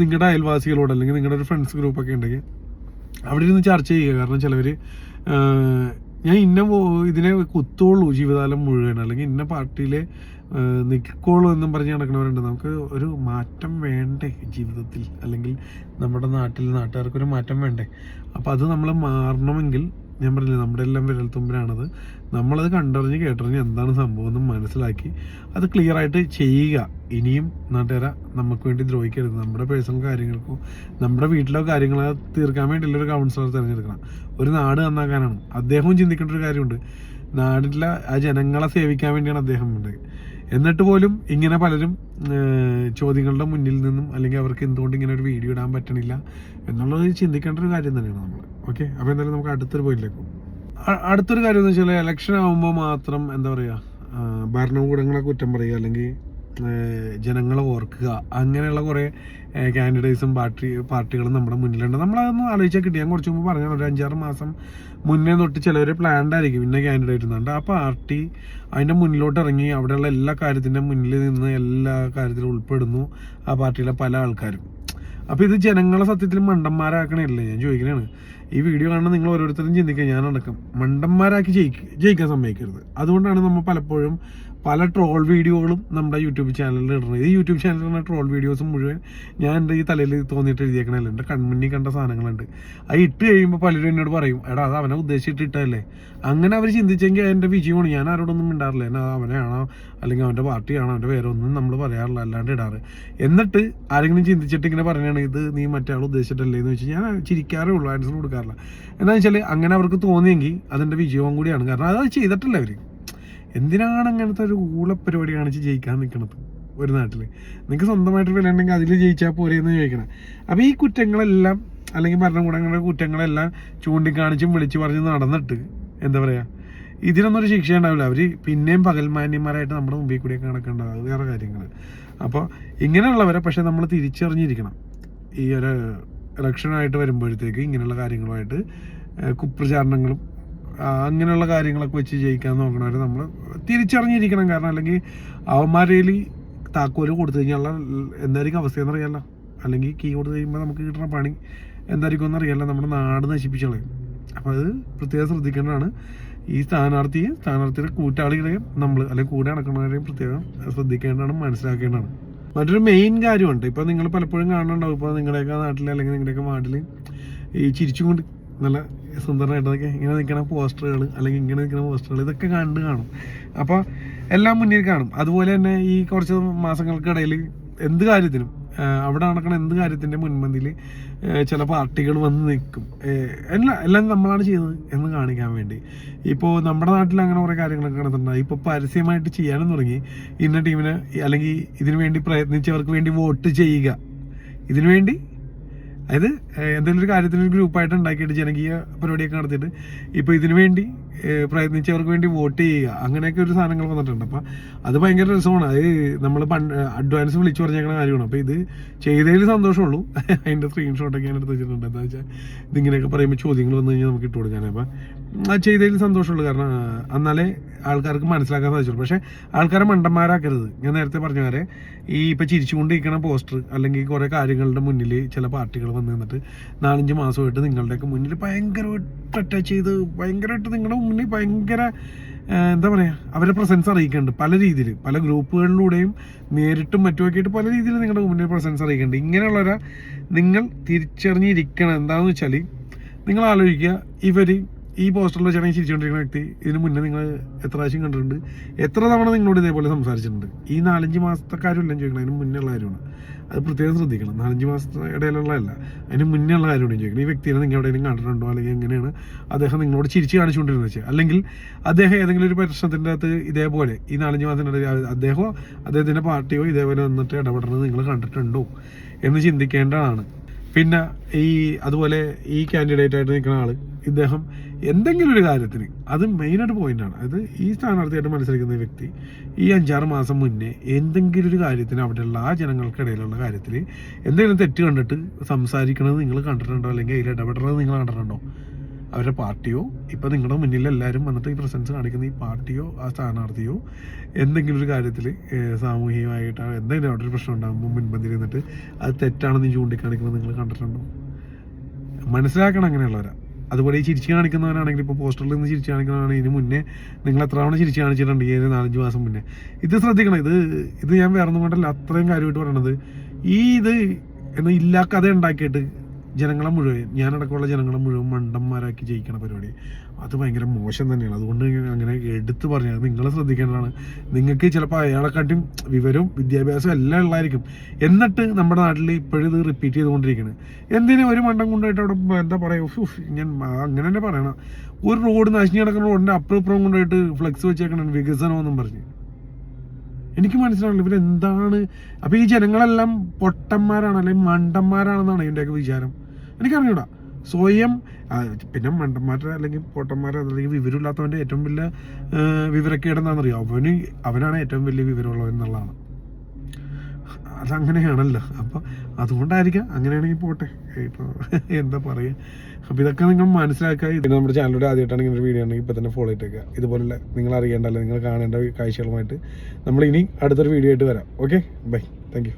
നിങ്ങളുടെ അയൽവാസികളോട് അല്ലെങ്കിൽ നിങ്ങളുടെ ഒരു ഫ്രണ്ട്സ് ഗ്രൂപ്പൊക്കെ ഉണ്ടെങ്കിൽ അവിടെ ഇരുന്ന് ചർച്ച ചെയ്യുക. കാരണം ചിലവർ ഞാൻ ഇന്ന ഇതിനെ കുത്തോളൂ ജീവിതകാലം മുഴുവൻ. അല്ലെങ്കിൽ ഇന്ന പാർട്ടിയിലെ നിൽക്കോളൂ എന്നും പറഞ്ഞ് നടക്കണവരുണ്ട് നമുക്ക് ഒരു മാറ്റം വേണ്ടേ ജീവിതത്തിൽ? അല്ലെങ്കിൽ നമ്മുടെ നാട്ടിൽ നാട്ടുകാർക്ക് ഒരു മാറ്റം വേണ്ടേ? അപ്പോൾ അത് നമ്മൾ മാറണമെങ്കിൽ ഞാൻ പറഞ്ഞില്ല നമ്മുടെ എല്ലാം വിരൽത്തുമ്പിലാണത്. നമ്മളത് കണ്ടറിഞ്ഞ് കേട്ടറിഞ്ഞ് എന്താണ് സംഭവം എന്ന് മനസ്സിലാക്കി അത് ക്ലിയർ ആയിട്ട് ചെയ്യുക. ഇനിയും നാട്ടുകാരെ നമുക്ക് വേണ്ടി ദ്രോഹിക്കരുത്. നമ്മുടെ പേഴ്സണൽ കാര്യങ്ങൾക്കോ നമ്മുടെ വീട്ടിലോ കാര്യങ്ങളോ തീർക്കാൻ വേണ്ടിയുള്ള ഒരു കൗൺസിലർ തിരഞ്ഞെടുക്കണം. ഒരു നാട് നന്നാക്കാനാണ്. അദ്ദേഹവും ചിന്തിക്കേണ്ട ഒരു കാര്യമുണ്ട്. നാടിലെ ആ ജനങ്ങളെ സേവിക്കാൻ വേണ്ടിയാണ് അദ്ദേഹം ഉണ്ട് എന്നിട്ട് പോലും ഇങ്ങനെ പലരും ചോദ്യങ്ങളുടെ മുന്നിൽ നിന്നും അല്ലെങ്കിൽ അവർക്ക് എന്തുകൊണ്ട് ഇങ്ങനെ ഒരു വീഡിയോ ഇടാൻ പറ്റണില്ല എന്നുള്ളത് ചിന്തിക്കേണ്ട ഒരു കാര്യം തന്നെയാണ് നമ്മൾ ഓക്കെ അപ്പോൾ എന്തായാലും നമുക്ക് അടുത്തൊരു പോയിന്റിലേക്ക് പോകും. അടുത്തൊരു കാര്യം എന്ന് വെച്ചാൽ ഇലക്ഷൻ ആകുമ്പോൾ മാത്രം എന്താ പറയുക ഭരണകൂടങ്ങളെ കുറ്റം പറയുക അല്ലെങ്കിൽ ജനങ്ങളെ ഓർക്കുക. അങ്ങനെയുള്ള കുറേ കാൻഡിഡേറ്റ്സും പാർട്ടി പാർട്ടികളും നമ്മുടെ മുന്നിലുണ്ട്. നമ്മളതൊന്നും ആലോചിച്ചാൽ കിട്ടി. ഞാൻ കുറച്ച് മുമ്പ് പറഞ്ഞാൽ ഒരു അഞ്ചാറ് മാസം മുന്നേ തൊട്ട് ചിലവർ പ്ലാൻഡ് ആയിരിക്കും ഇന്ന കാൻഡിഡേറ്റ് എന്നുണ്ട് ആ പാർട്ടി അതിന്റെ മുന്നിലോട്ട് ഇറങ്ങി അവിടെയുള്ള എല്ലാ കാര്യത്തിന്റെ മുന്നിൽ നിന്ന് എല്ലാ കാര്യത്തിലും ഉൾപ്പെടുന്നു ആ പാർട്ടിയിലെ പല ആൾക്കാരും. അപ്പോൾ ഇത് ജനങ്ങളെ സത്യത്തിൽ മണ്ടന്മാരാക്കണല്ലേ? ഞാൻ ചോദിക്കണതാണ്. ഈ വീഡിയോ കാണുന്ന നിങ്ങൾ ഓരോരുത്തരും ചിന്തിക്കുക ഞാനടക്കം മണ്ടന്മാരാക്കി ജയിക്കുക ജയിക്കാൻ സമ്മതിക്കരുത്. അതുകൊണ്ടാണ് നമ്മൾ പലപ്പോഴും പല ട്രോൾ വീഡിയോകളും നമ്മുടെ യൂട്യൂബ് ചാനലിൽ ഇടുന്നത്. ഈ യൂട്യൂബ് ചാനലിലുള്ള ട്രോൾ വീഡിയോസ് മുഴുവൻ ഞാൻ എന്റെ ഈ തലയിൽ തോന്നിയിട്ട് എഴുതിയേക്കണല്ലേ എന്റെ കണ്ട സാധനങ്ങളുണ്ട്. അത് ഇട്ട് കഴിയുമ്പോൾ പലരും എന്നോട് പറയും എടാ അത് അവനെ ഉദ്ദേശിച്ചിട്ട് ഇട്ടതല്ലേ? അങ്ങനെ അവർ ചിന്തിച്ചെങ്കിൽ എന്റെ വിജയമാണ്. ഞാൻ ആരോടൊന്നും മിണ്ടാറില്ല. എന്നാ അവനെയാണോ അല്ലെങ്കിൽ അവന്റെ പാർട്ടിയാണോ അവന്റെ പേരോ ഒന്നും നമ്മൾ പറയാറില്ല അല്ലാണ്ട് ഇടാറ്. എന്നിട്ട് ആരെങ്കിലും ചിന്തിച്ചിട്ട് ഇങ്ങനെ പറയുകയാണ് ഇത് നീ മറ്റേ ആൾ ഉദ്ദേശിച്ചിട്ടല്ലേ എന്ന് വെച്ചാൽ ഞാൻ ചിരിക്കാറേ ഉള്ളൂ. ആൻസർ കൊടുക്കാറില്ല. എന്താണെന്ന് വെച്ചാൽ അങ്ങനെ അവർക്ക് തോന്നിയെങ്കിൽ അതിന്റെ വിജയവും കൂടിയാണ്. കാരണം അത് ചെയ്തിട്ടില്ല അവർ എന്തിനാണ് അങ്ങനത്തെ ഒരു ഊളപ്പരിപാടി കാണിച്ച് ജയിക്കാൻ നിൽക്കുന്നത് ഒരു നാട്ടിൽ നിങ്ങൾക്ക് സ്വന്തമായിട്ട് വില ഉണ്ടെങ്കിൽ അതിൽ ജയിച്ചാൽ പോരെയെന്ന് ചോദിക്കണം. അപ്പോൾ ഈ കുറ്റങ്ങളെല്ലാം അല്ലെങ്കിൽ ഭരണകൂടങ്ങളുടെ കുറ്റങ്ങളെല്ലാം ചൂണ്ടിക്കാണിച്ചും വിളിച്ചു പറഞ്ഞ് നടന്നിട്ട് എന്താ പറയുക ഇതിനൊന്നും ഒരു ശിക്ഷ ഉണ്ടാവില്ല അവർ പിന്നെയും പകൽമാന്യന്മാരായിട്ട് നമ്മുടെ മുമ്പിൽ കൂടിയൊക്കെ നടക്കേണ്ടത് അത് വേറെ കാര്യങ്ങൾ അപ്പോൾ ഇങ്ങനെയുള്ളവരെ പക്ഷേ നമ്മൾ തിരിച്ചറിഞ്ഞിരിക്കണം. ഈ ഒരു ഇലക്ഷനായിട്ട് വരുമ്പോഴത്തേക്ക് ഇങ്ങനെയുള്ള കാര്യങ്ങളുമായിട്ട് കുപ്രചാരണങ്ങളും അങ്ങനെയുള്ള കാര്യങ്ങളൊക്കെ വെച്ച് ജയിക്കാൻ നോക്കണവർ നമ്മൾ തിരിച്ചറിഞ്ഞിരിക്കണം. കാരണം അല്ലെങ്കിൽ അവന്മാരേൽ താക്കോൽ കൊടുത്തു കഴിഞ്ഞാൽ എന്തായിരിക്കും അവസ്ഥയെന്ന് അറിയാമല്ലോ അല്ലെങ്കിൽ കീ കൊടുത്തു കഴിയുമ്പോൾ നമുക്ക് കിട്ടുന്ന പണി എന്തായിരിക്കും എന്നറിയാമല്ലോ നമ്മുടെ നാട് നശിപ്പിച്ചു കളയും അപ്പോൾ അത് പ്രത്യേകം ശ്രദ്ധിക്കേണ്ടതാണ്. ഈ സ്ഥാനാർത്ഥിയെ സ്ഥാനാർത്ഥിയുടെ കൂട്ടാളികളെയും നമ്മൾ അല്ലെങ്കിൽ കൂടെ നടക്കുന്നവരെയും പ്രത്യേകം ശ്രദ്ധിക്കേണ്ടതാണ് മനസ്സിലാക്കേണ്ടതാണ്. മറ്റൊരു മെയിൻ കാര്യമുണ്ട്. ഇപ്പോൾ നിങ്ങൾ പലപ്പോഴും കാണുന്നുണ്ടാവും. ഇപ്പോൾ നിങ്ങളുടെയൊക്കെ നാട്ടിൽ അല്ലെങ്കിൽ നിങ്ങളുടെയൊക്കെ നാട്ടിൽ ഈ ചിരിച്ചുകൊണ്ട് നല്ല സുന്ദരമായിട്ടൊക്കെ ഇങ്ങനെ നിൽക്കുന്ന പോസ്റ്ററുകൾ അല്ലെങ്കിൽ ഇങ്ങനെ നിൽക്കുന്ന പോസ്റ്ററുകൾ ഇതൊക്കെ കണ്ട് കാണും. അപ്പോൾ എല്ലാം മുന്നിൽ കാണും. അതുപോലെ തന്നെ ഈ കുറച്ച് മാസങ്ങൾക്കിടയിൽ എന്ത് കാര്യത്തിനും അവിടെ നടക്കണ എന്ത് കാര്യത്തിന്റെ മുൻപന്തിയിൽ ചില പാർട്ടികൾ വന്ന് നിൽക്കും. എല്ലാം എല്ലാം നമ്മളാണ് ചെയ്യുന്നത് എന്ന് കാണിക്കാൻ വേണ്ടി. ഇപ്പോൾ നമ്മുടെ നാട്ടിൽ അങ്ങനെ കുറേ കാര്യങ്ങളൊക്കെ നടത്തുന്നുണ്ട് ഇപ്പോൾ പരസ്യമായിട്ട് ചെയ്യാനും തുടങ്ങി. ഇന്ന ടീമിന് അല്ലെങ്കിൽ ഇതിനു വേണ്ടി പ്രയത്നിച്ചവർക്ക് വേണ്ടി വോട്ട് ചെയ്യുക. ഇതിനു വേണ്ടി അതായത് എന്തെങ്കിലും ഒരു കാര്യത്തിന് ഒരു ഗ്രൂപ്പായിട്ട് ഉണ്ടാക്കിയിട്ട് ജനകീയ പരിപാടിയൊക്കെ നടത്തിയിട്ട് ഇപ്പോൾ ഇതിനു വേണ്ടി പ്രയത്നിച്ചവർക്ക് വേണ്ടി വോട്ട് ചെയ്യുക. അങ്ങനെയൊക്കെ ഒരു സാധനങ്ങൾ വന്നിട്ടുണ്ട്. അപ്പം അത് ഭയങ്കര രസമാണ്. അത് നമ്മൾ പണ്ട് അഡ്വാൻസ് വിളിച്ചു പറഞ്ഞേക്കുന്ന കാര്യമാണ്. അപ്പോൾ ഇത് ചെയ്തതിൽ സന്തോഷമുള്ളൂ. അതിന്റെ സ്ക്രീൻഷോട്ടൊക്കെ ഞാൻ എടുത്ത് വെച്ചിട്ടുണ്ട്. എന്താ വെച്ചാൽ ഇതിങ്ങനെയൊക്കെ പറയുമ്പോൾ ചോദ്യങ്ങൾ വന്നു കഴിഞ്ഞാൽ നമുക്ക് ഇട്ട് കൊടുക്കാൻ അപ്പം അത് ചെയ്തതിൽ സന്തോഷമുള്ളൂ. കാരണം എന്നാലേ ആൾക്കാർക്ക് മനസ്സിലാക്കാൻ സാധിച്ചുള്ളൂ. പക്ഷേ ആൾക്കാരെ മണ്ടന്മാരാക്കരുത്. ഞാൻ നേരത്തെ പറഞ്ഞ പോലെ ഈ ഇപ്പൊ ചിരിച്ചുകൊണ്ടിരിക്കുന്ന പോസ്റ്റർ അല്ലെങ്കിൽ കുറേ കാര്യങ്ങളുടെ മുന്നിൽ ചില പാർട്ടികൾ വന്ന് നിന്നിട്ട് നാലഞ്ച് മാസമായിട്ട് നിങ്ങളുടെയൊക്കെ മുന്നിൽ ഭയങ്കരമായിട്ട് അറ്റാച്ച് ചെയ്ത് ഭയങ്കരമായിട്ട് നിങ്ങളുടെ മുന്നിൽ ഭയങ്കര എന്താ പറയുക അവരുടെ പ്രസൻസ് അറിയിക്കുന്നുണ്ട് പല രീതിയിൽ പല ഗ്രൂപ്പുകളിലൂടെയും നേരിട്ടും മറ്റുമൊക്കെയായിട്ട് പല രീതിയിൽ നിങ്ങളുടെ മുന്നിൽ പ്രസൻസ് അറിയിക്കുന്നുണ്ട് ഇങ്ങനെയുള്ളവരെ നിങ്ങൾ തിരിച്ചറിഞ്ഞിരിക്കണം. എന്താണെന്ന് വെച്ചാൽ നിങ്ങൾ ആലോചിക്കുക ഇവർ ഈ പോസ്റ്ററിൽ വെച്ചാണെങ്കിൽ ചിരിച്ചുകൊണ്ടിരിക്കുന്ന വ്യക്തി. ഇതിനു മുന്നേ നിങ്ങൾ എത്ര പ്രാവശ്യം കണ്ടിട്ടുണ്ട്? എത്ര തവണ നിങ്ങളോട് ഇതേപോലെ സംസാരിച്ചിട്ടുണ്ട്? ഈ നാലഞ്ച് മാസത്തെ കാര്യമല്ല ചോദിക്കണം. അതിന് മുന്നേ ഉള്ള കാര്യമാണ്. അത് പ്രത്യേകം ശ്രദ്ധിക്കണം. നാലഞ്ച് മാസത്തെ ഇടയിലുള്ളതല്ല. അതിന് മുന്നേ ഉള്ള കാര്യമാണ് ചോദിക്കണം. ഈ വ്യക്തിയെ നിങ്ങൾ എവിടെയെങ്കിലും കണ്ടിട്ടുണ്ടോ? അല്ലെങ്കിൽ എങ്ങനെയാണ് അദ്ദേഹം നിങ്ങളോട് ചിരിച്ച് കാണിച്ചുകൊണ്ടിരുന്നത് വെച്ചാൽ അല്ലെങ്കിൽ അദ്ദേഹം ഏതെങ്കിലും ഒരു പ്രശ്നത്തിന്റെ അകത്ത് ഇതേപോലെ ഈ നാലഞ്ച് മാസത്തിനിടയിൽ അദ്ദേഹം അദ്ദേഹത്തിന്റെ പാർട്ടിയോ ഇതേപോലെ വന്നിട്ട് ഇടപെടുന്നത് നിങ്ങൾ കണ്ടിട്ടുണ്ടോ എന്ന് ചിന്തിക്കേണ്ടതാണ് പിന്നെ ഈ അതുപോലെ ഈ കാൻഡിഡേറ്റ് ആയിട്ട് നിൽക്കുന്ന ആൾ ഇദ്ദേഹം എന്തെങ്കിലും ഒരു കാര്യത്തിന് അത് മെയിനായിട്ട് പോയിന്റാണ് അതായത് ഈ സ്ഥാനാർത്ഥിയായിട്ട് മത്സരിക്കുന്ന വ്യക്തി ഈ അഞ്ചാറ് മാസം മുന്നേ എന്തെങ്കിലും ഒരു കാര്യത്തിന് അവിടെയുള്ള ആ ജനങ്ങൾക്കിടയിലുള്ള കാര്യത്തിൽ എന്തെങ്കിലും തെറ്റ് കണ്ടിട്ട് സംസാരിക്കണത് നിങ്ങൾ കണ്ടിട്ടുണ്ടോ? അല്ലെങ്കിൽ അതിൽ ഇടപെടുന്നത് നിങ്ങൾ കണ്ടിട്ടുണ്ടോ? അവരുടെ പാർട്ടിയോ? ഇപ്പം നിങ്ങളുടെ മുന്നിൽ എല്ലാവരും വന്നിട്ട് ഈ പ്രസൻസ് കാണിക്കുന്ന ഈ പാർട്ടിയോ ആ സ്ഥാനാർത്ഥിയോ എന്തെങ്കിലും ഒരു കാര്യത്തിൽ സാമൂഹികമായിട്ട് എന്തെങ്കിലും അവിടെ ഒരു പ്രശ്നം ഉണ്ടാകുമ്പോൾ മുൻപന്തിൽ നിന്നിട്ട് അത് തെറ്റാണെന്ന് ചൂണ്ടിക്കാണിക്കുന്നത് നിങ്ങൾ കണ്ടിട്ടുണ്ടോ? മനസ്സിലാക്കണം അങ്ങനെയുള്ളവരാ. അതുപോലെ ഈ ചിരിച്ചു കാണിക്കുന്നവരാണെങ്കിൽ ഇപ്പോൾ പോസ്റ്ററിൽ നിന്ന് ചിരിച്ചു കാണിക്കുന്നവരാണ് ഇതിന് മുന്നേ നിങ്ങൾ എത്ര തവണ ചിരിച്ചു കാണിച്ചിട്ടുണ്ട് ഈ നാലഞ്ച് മാസം മുന്നേ? ഇത് ശ്രദ്ധിക്കണം. ഇത് ഇത് ഞാൻ വേറെ ഒന്നും കൊണ്ടല്ല അത്രയും കാര്യമായിട്ട് പറയണത്. ഈ ഇത് എന്ന് ഇല്ലാ കഥ ഉണ്ടാക്കിയിട്ട് ജനങ്ങളെ മുഴുവൻ ഞാനടക്കമുള്ള ജനങ്ങളെ മുഴുവൻ മണ്ടന്മാരാക്കി ജയിക്കണ പരിപാടി. അത് ഭയങ്കര മോശം തന്നെയാണ്. അതുകൊണ്ട് അങ്ങനെ എടുത്തു പറഞ്ഞത് നിങ്ങൾ ശ്രദ്ധിക്കേണ്ടതാണ്. നിങ്ങൾക്ക് ചിലപ്പോൾ അയാളെക്കാട്ടും വിവരവും വിദ്യാഭ്യാസവും എല്ലാം ഉള്ളതായിരിക്കും. എന്നിട്ട് നമ്മുടെ നാട്ടിൽ ഇപ്പോഴും ഇത് റിപ്പീറ്റ് ചെയ്തുകൊണ്ടിരിക്കുന്നത് എന്തിനും ഒരു മണ്ടം കൊണ്ടുപോയിട്ട് അവിടെ എന്താ പറയുക ഞാൻ അങ്ങനെ തന്നെ പറയണം. ഒരു റോഡ് നശിഞ്ഞ് കിടക്കുന്ന റോഡിന്റെ അപ്പുറം ഇപ്പുറം കൊണ്ടുപോയിട്ട് ഫ്ലെക്സ് വെച്ചേക്കണം വികസനമെന്നും പറഞ്ഞ്. എനിക്ക് മനസ്സിലാവില്ല ഇവരെന്താണ്? അപ്പോൾ ഈ ജനങ്ങളെല്ലാം പൊട്ടന്മാരാണ് അല്ലെങ്കിൽ മണ്ടന്മാരാണെന്നാണ് എന്റെയൊക്കെ വിചാരം. എനിക്കറിഞ്ഞൂടാ. സ്വയം പിന്നെ മണ്ടന്മാരുടെ അല്ലെങ്കിൽ പോട്ടന്മാരെ അല്ലെങ്കിൽ വിവരമില്ലാത്തവന്റെ ഏറ്റവും വലിയ ആ, വിവരക്കേട് എന്താണെന്നറിയോ? അവന് അവനാണ് ഏറ്റവും വലിയ വിവരമുള്ളവൻ എന്നുള്ളതാണ്. അതങ്ങനെയാണല്ലോ. അപ്പോൾ അതുകൊണ്ടായിരിക്കാം അങ്ങനെയാണെങ്കിൽ പോട്ടെ. ഇപ്പോൾ എന്താ പറയുക അപ്പോൾ ഇതൊക്കെ നിങ്ങൾ മനസ്സിലാക്കുക. ഇത് നമ്മുടെ ചാനലിലൂടെ ആദ്യമായിട്ടാണ് ഇങ്ങനെ ഒരു വീഡിയോ ഉണ്ടെങ്കിൽ ഇപ്പോൾ തന്നെ ഫോളോ ഇട്ടേക്കുക ഇതുപോലുള്ള നിങ്ങൾ അറിയേണ്ട അല്ലെങ്കിൽ നിങ്ങൾ കാണേണ്ട കാഴ്ചകളുമായിട്ട്. നമ്മൾ ഇനി അടുത്തൊരു വീഡിയോ ആയിട്ട് വരാം. Okay bye thank